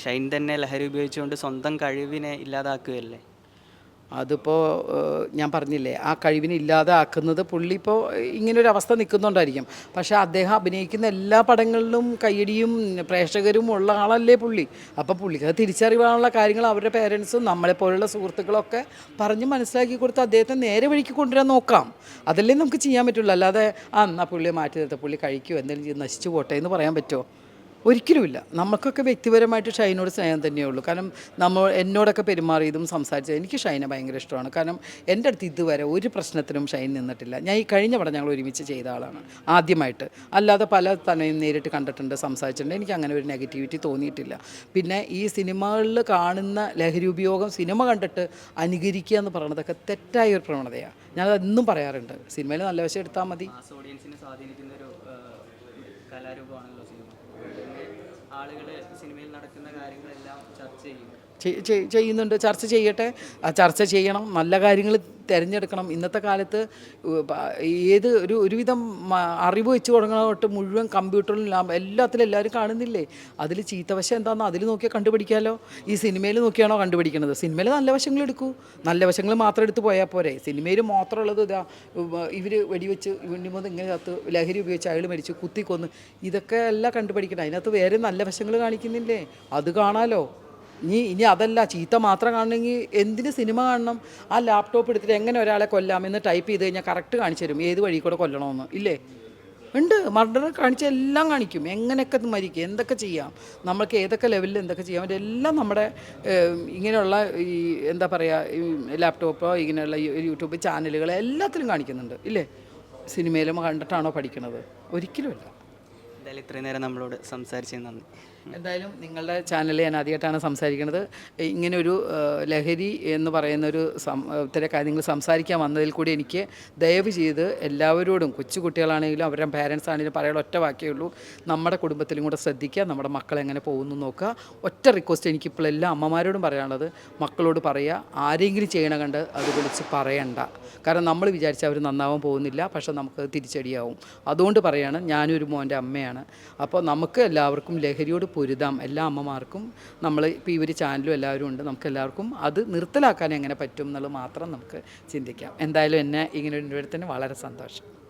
Speaker 2: ഷൈൻ തന്നെ ലഹരി ഉപയോഗിച്ചുകൊണ്ട് സ്വന്തം കഴിവിനെ ഇല്ലാതാക്കുകയല്ലേ?
Speaker 1: അതിപ്പോൾ ഞാൻ പറഞ്ഞില്ലേ ആ കഴിവിനെ ഇല്ലാതാക്കുന്നത് പുള്ളി ഇപ്പോൾ ഇങ്ങനൊരു അവസ്ഥ നിൽക്കുന്നുണ്ടായിരിക്കും. പക്ഷേ അദ്ദേഹം അഭിനയിക്കുന്ന എല്ലാ പടങ്ങളിലും കയ്യടിയും പ്രേക്ഷകരും ഉള്ള ആളല്ലേ പുള്ളി. അപ്പോൾ പുള്ളിക്ക് അത് തിരിച്ചറിവാനുള്ള കാര്യങ്ങൾ അവരുടെ പേരൻസും നമ്മളെപ്പോലുള്ള സുഹൃത്തുക്കളൊക്കെ പറഞ്ഞ് മനസ്സിലാക്കി കൊടുത്ത് അദ്ദേഹത്തെ നേരെ വഴിക്ക് കൊണ്ടുവരാൻ നോക്കാം. അതല്ലേ നമുക്ക് ചെയ്യാൻ പറ്റുള്ളൂ. അല്ലാതെ ആ എന്നാൽ പുള്ളിയെ മാറ്റി നിർത്ത പുള്ളി കഴിക്കുമോ എന്തെങ്കിലും നശിച്ചു പോട്ടെ എന്ന് പറയാൻ പറ്റുമോ? ഒരിക്കലുമില്ല. നമുക്കൊക്കെ വ്യക്തിപരമായിട്ട് ഷൈനോട് സ്നേഹം തന്നെയുള്ളൂ. കാരണം നമ്മൾ എന്നോടൊക്കെ പെരുമാറിയതും സംസാരിച്ചത് എനിക്ക് ഷൈനെ ഭയങ്കര ഇഷ്ടമാണ്. കാരണം എന്റെ അടുത്ത് ഇതുവരെ ഒരു പ്രശ്നത്തിനും ഷൈൻ നിന്നിട്ടില്ല. ഞാൻ ഈ കഴിഞ്ഞ പടം ഞങ്ങൾ ഒരുമിച്ച് ചെയ്ത ആളാണ് ആദ്യമായിട്ട്. അല്ലാതെ പല തന്നെയും നേരിട്ട് കണ്ടിട്ടുണ്ട് സംസാരിച്ചിട്ടുണ്ട്. എനിക്ക് അങ്ങനെ ഒരു നെഗറ്റിവിറ്റി തോന്നിയിട്ടില്ല. പിന്നെ ഈ സിനിമകളിൽ കാണുന്ന ലഹരി ഉപയോഗം സിനിമ കണ്ടിട്ട് അനുകരിക്കുക എന്ന് പറയുന്നതൊക്കെ തെറ്റായ ഒരു പ്രവണതയാണ്. ഞാനത് എന്നും പറയാറുണ്ട്. സിനിമയിൽ നല്ല വശം എടുത്താൽ മതി.
Speaker 2: മാസ് ഓഡിയൻസിനെ സ്വാധീനിക്കുന്ന ഒരു കലാരൂപമാണല്ലോ സിനിമ ആളുകൾ സിനിമയിൽ നടക്കുന്ന കാര്യങ്ങളെല്ലാം ചർച്ച ചെയ്യും.
Speaker 1: ചെയ്- ചെയ്- ചെയ്യുന്നുണ്ട്. ചർച്ച ചെയ്യട്ടെ. ചർച്ച ചെയ്യണം. നല്ല കാര്യങ്ങൾ തിരഞ്ഞെടുക്കണം. ഇന്നത്തെ കാലത്ത് ഏത് ഒരു ഒരുവിധം അറിവ് വെച്ച് തുടങ്ങണ തൊട്ട് മുഴുവൻ കമ്പ്യൂട്ടറിലും എല്ലാത്തിലും എല്ലാവരും കാണുന്നില്ലേ? അതിൽ ചീത്തവശം എന്താണെന്ന് അതിൽ നോക്കിയാൽ കണ്ടുപിടിക്കാമല്ലോ ഈ സിനിമയിൽ നോക്കിയാണോ കണ്ടുപിടിക്കണത്? സിനിമയിൽ നല്ല വശങ്ങൾ എടുക്കൂ. നല്ല വശങ്ങൾ മാത്രം എടുത്ത് പോയാൽ പോരെ. സിനിമയിൽ മാത്രമുള്ളത് ഇതാ ഇവർ വെടിവെച്ച് വെടിമത് ഇങ്ങനെ കത്ത് ലഹരി ഉപയോഗിച്ച് അയാൾ മരിച്ചു കുത്തിക്കൊന്ന്. ഇതൊക്കെ എല്ലാം കണ്ടുപിടിക്കണം അതിനകത്ത് വേറെ നല്ല വശങ്ങൾ കാണിക്കുന്നില്ലേ? അത് കാണാലോ? ഇനി ഇനി അതല്ല ചീത്ത മാത്രം കാണണമെങ്കിൽ എന്തിന് സിനിമ കാണണം? ആ ലാപ്ടോപ്പ് എടുത്തിട്ട് എങ്ങനെ ഒരാളെ കൊല്ലാം എന്ന് ടൈപ്പ് ചെയ്ത് കഴിഞ്ഞാൽ കറക്റ്റ് കാണിച്ചു തരും. ഏത് വഴി കൂടെ കൊല്ലണമെന്ന്. ഇല്ലേ? ഉണ്ട്. മർഡർ കാണിച്ച എല്ലാം കാണിക്കും. എങ്ങനെയൊക്കെ മരിക്കും? എന്തൊക്കെ ചെയ്യാം? നമ്മൾക്ക് ഏതൊക്കെ ലെവലിൽ എന്തൊക്കെ ചെയ്യാം? എല്ലാം നമ്മുടെ ഇങ്ങനെയുള്ള ഈ എന്താ പറയുക ലാപ്ടോപ്പോ ഇങ്ങനെയുള്ള യൂട്യൂബ് ചാനലുകൾ എല്ലാത്തിലും കാണിക്കുന്നുണ്ട്. ഇല്ലേ? സിനിമയിലും കണ്ടിട്ടാണോ പഠിക്കണത്? ഒരിക്കലുമല്ല
Speaker 2: എന്തായാലും ഇത്രയും നേരം നമ്മളോട് സംസാരിച്ചത് നന്ദി.
Speaker 1: എന്തായാലും നിങ്ങളുടെ ചാനലിൽ ഞാൻ ആദ്യമായിട്ടാണ് സംസാരിക്കുന്നത്. ഇങ്ങനെ ഒരു ലഹരി എന്ന് പറയുന്ന ഒരു ഇത്തരം കാര്യങ്ങൾ സംസാരിക്കാൻ വന്നതിൽ കൂടി എനിക്ക് ദയവ് ചെയ്ത് എല്ലാവരോടും കൊച്ചു കുട്ടികളാണെങ്കിലും അവരുടെ പാരൻസ് ആണെങ്കിലും പറയാൻ ഒറ്റ വാക്കേ ഉള്ളൂ. നമ്മുടെ കുടുംബത്തിലും കൂടെ ശ്രദ്ധിക്കുക നമ്മുടെ മക്കൾ എങ്ങനെ പോകുന്നു നോക്കുക. ഒറ്റ റിക്വസ്റ്റ് എനിക്കിപ്പോൾ എല്ലാ അമ്മമാരോടും പറയാനുള്ളത് മക്കളോട് പറയുക ആരെങ്കിലും ചെയ്യണ കണ്ട് അത് വിളിച്ച് പറയണ്ട. കാരണം നമ്മൾ വിചാരിച്ച അവർ നന്നാവാൻ പോകുന്നില്ല പക്ഷേ നമുക്ക് തിരിച്ചടിയാവും. അതുകൊണ്ട് പറയാണ് ഞാനൊരു മോന്റെ അമ്മയാണ്. അപ്പോൾ നമുക്ക് എല്ലാവർക്കും ലഹരിയോട് പൊരുതാം എല്ലാ അമ്മമാർക്കും. നമ്മൾ ഇപ്പോൾ ഇവർ ചാനലും എല്ലാവരും ഉണ്ട്. നമുക്ക് എല്ലാവർക്കും അത് നിർത്തലാക്കാൻ എങ്ങനെ പറ്റും എന്നുള്ളത് മാത്രം നമുക്ക് ചിന്തിക്കാം. എന്തായാലും എന്നെ ഇങ്ങനെ ഒരു തന്നെ വളരെ സന്തോഷം.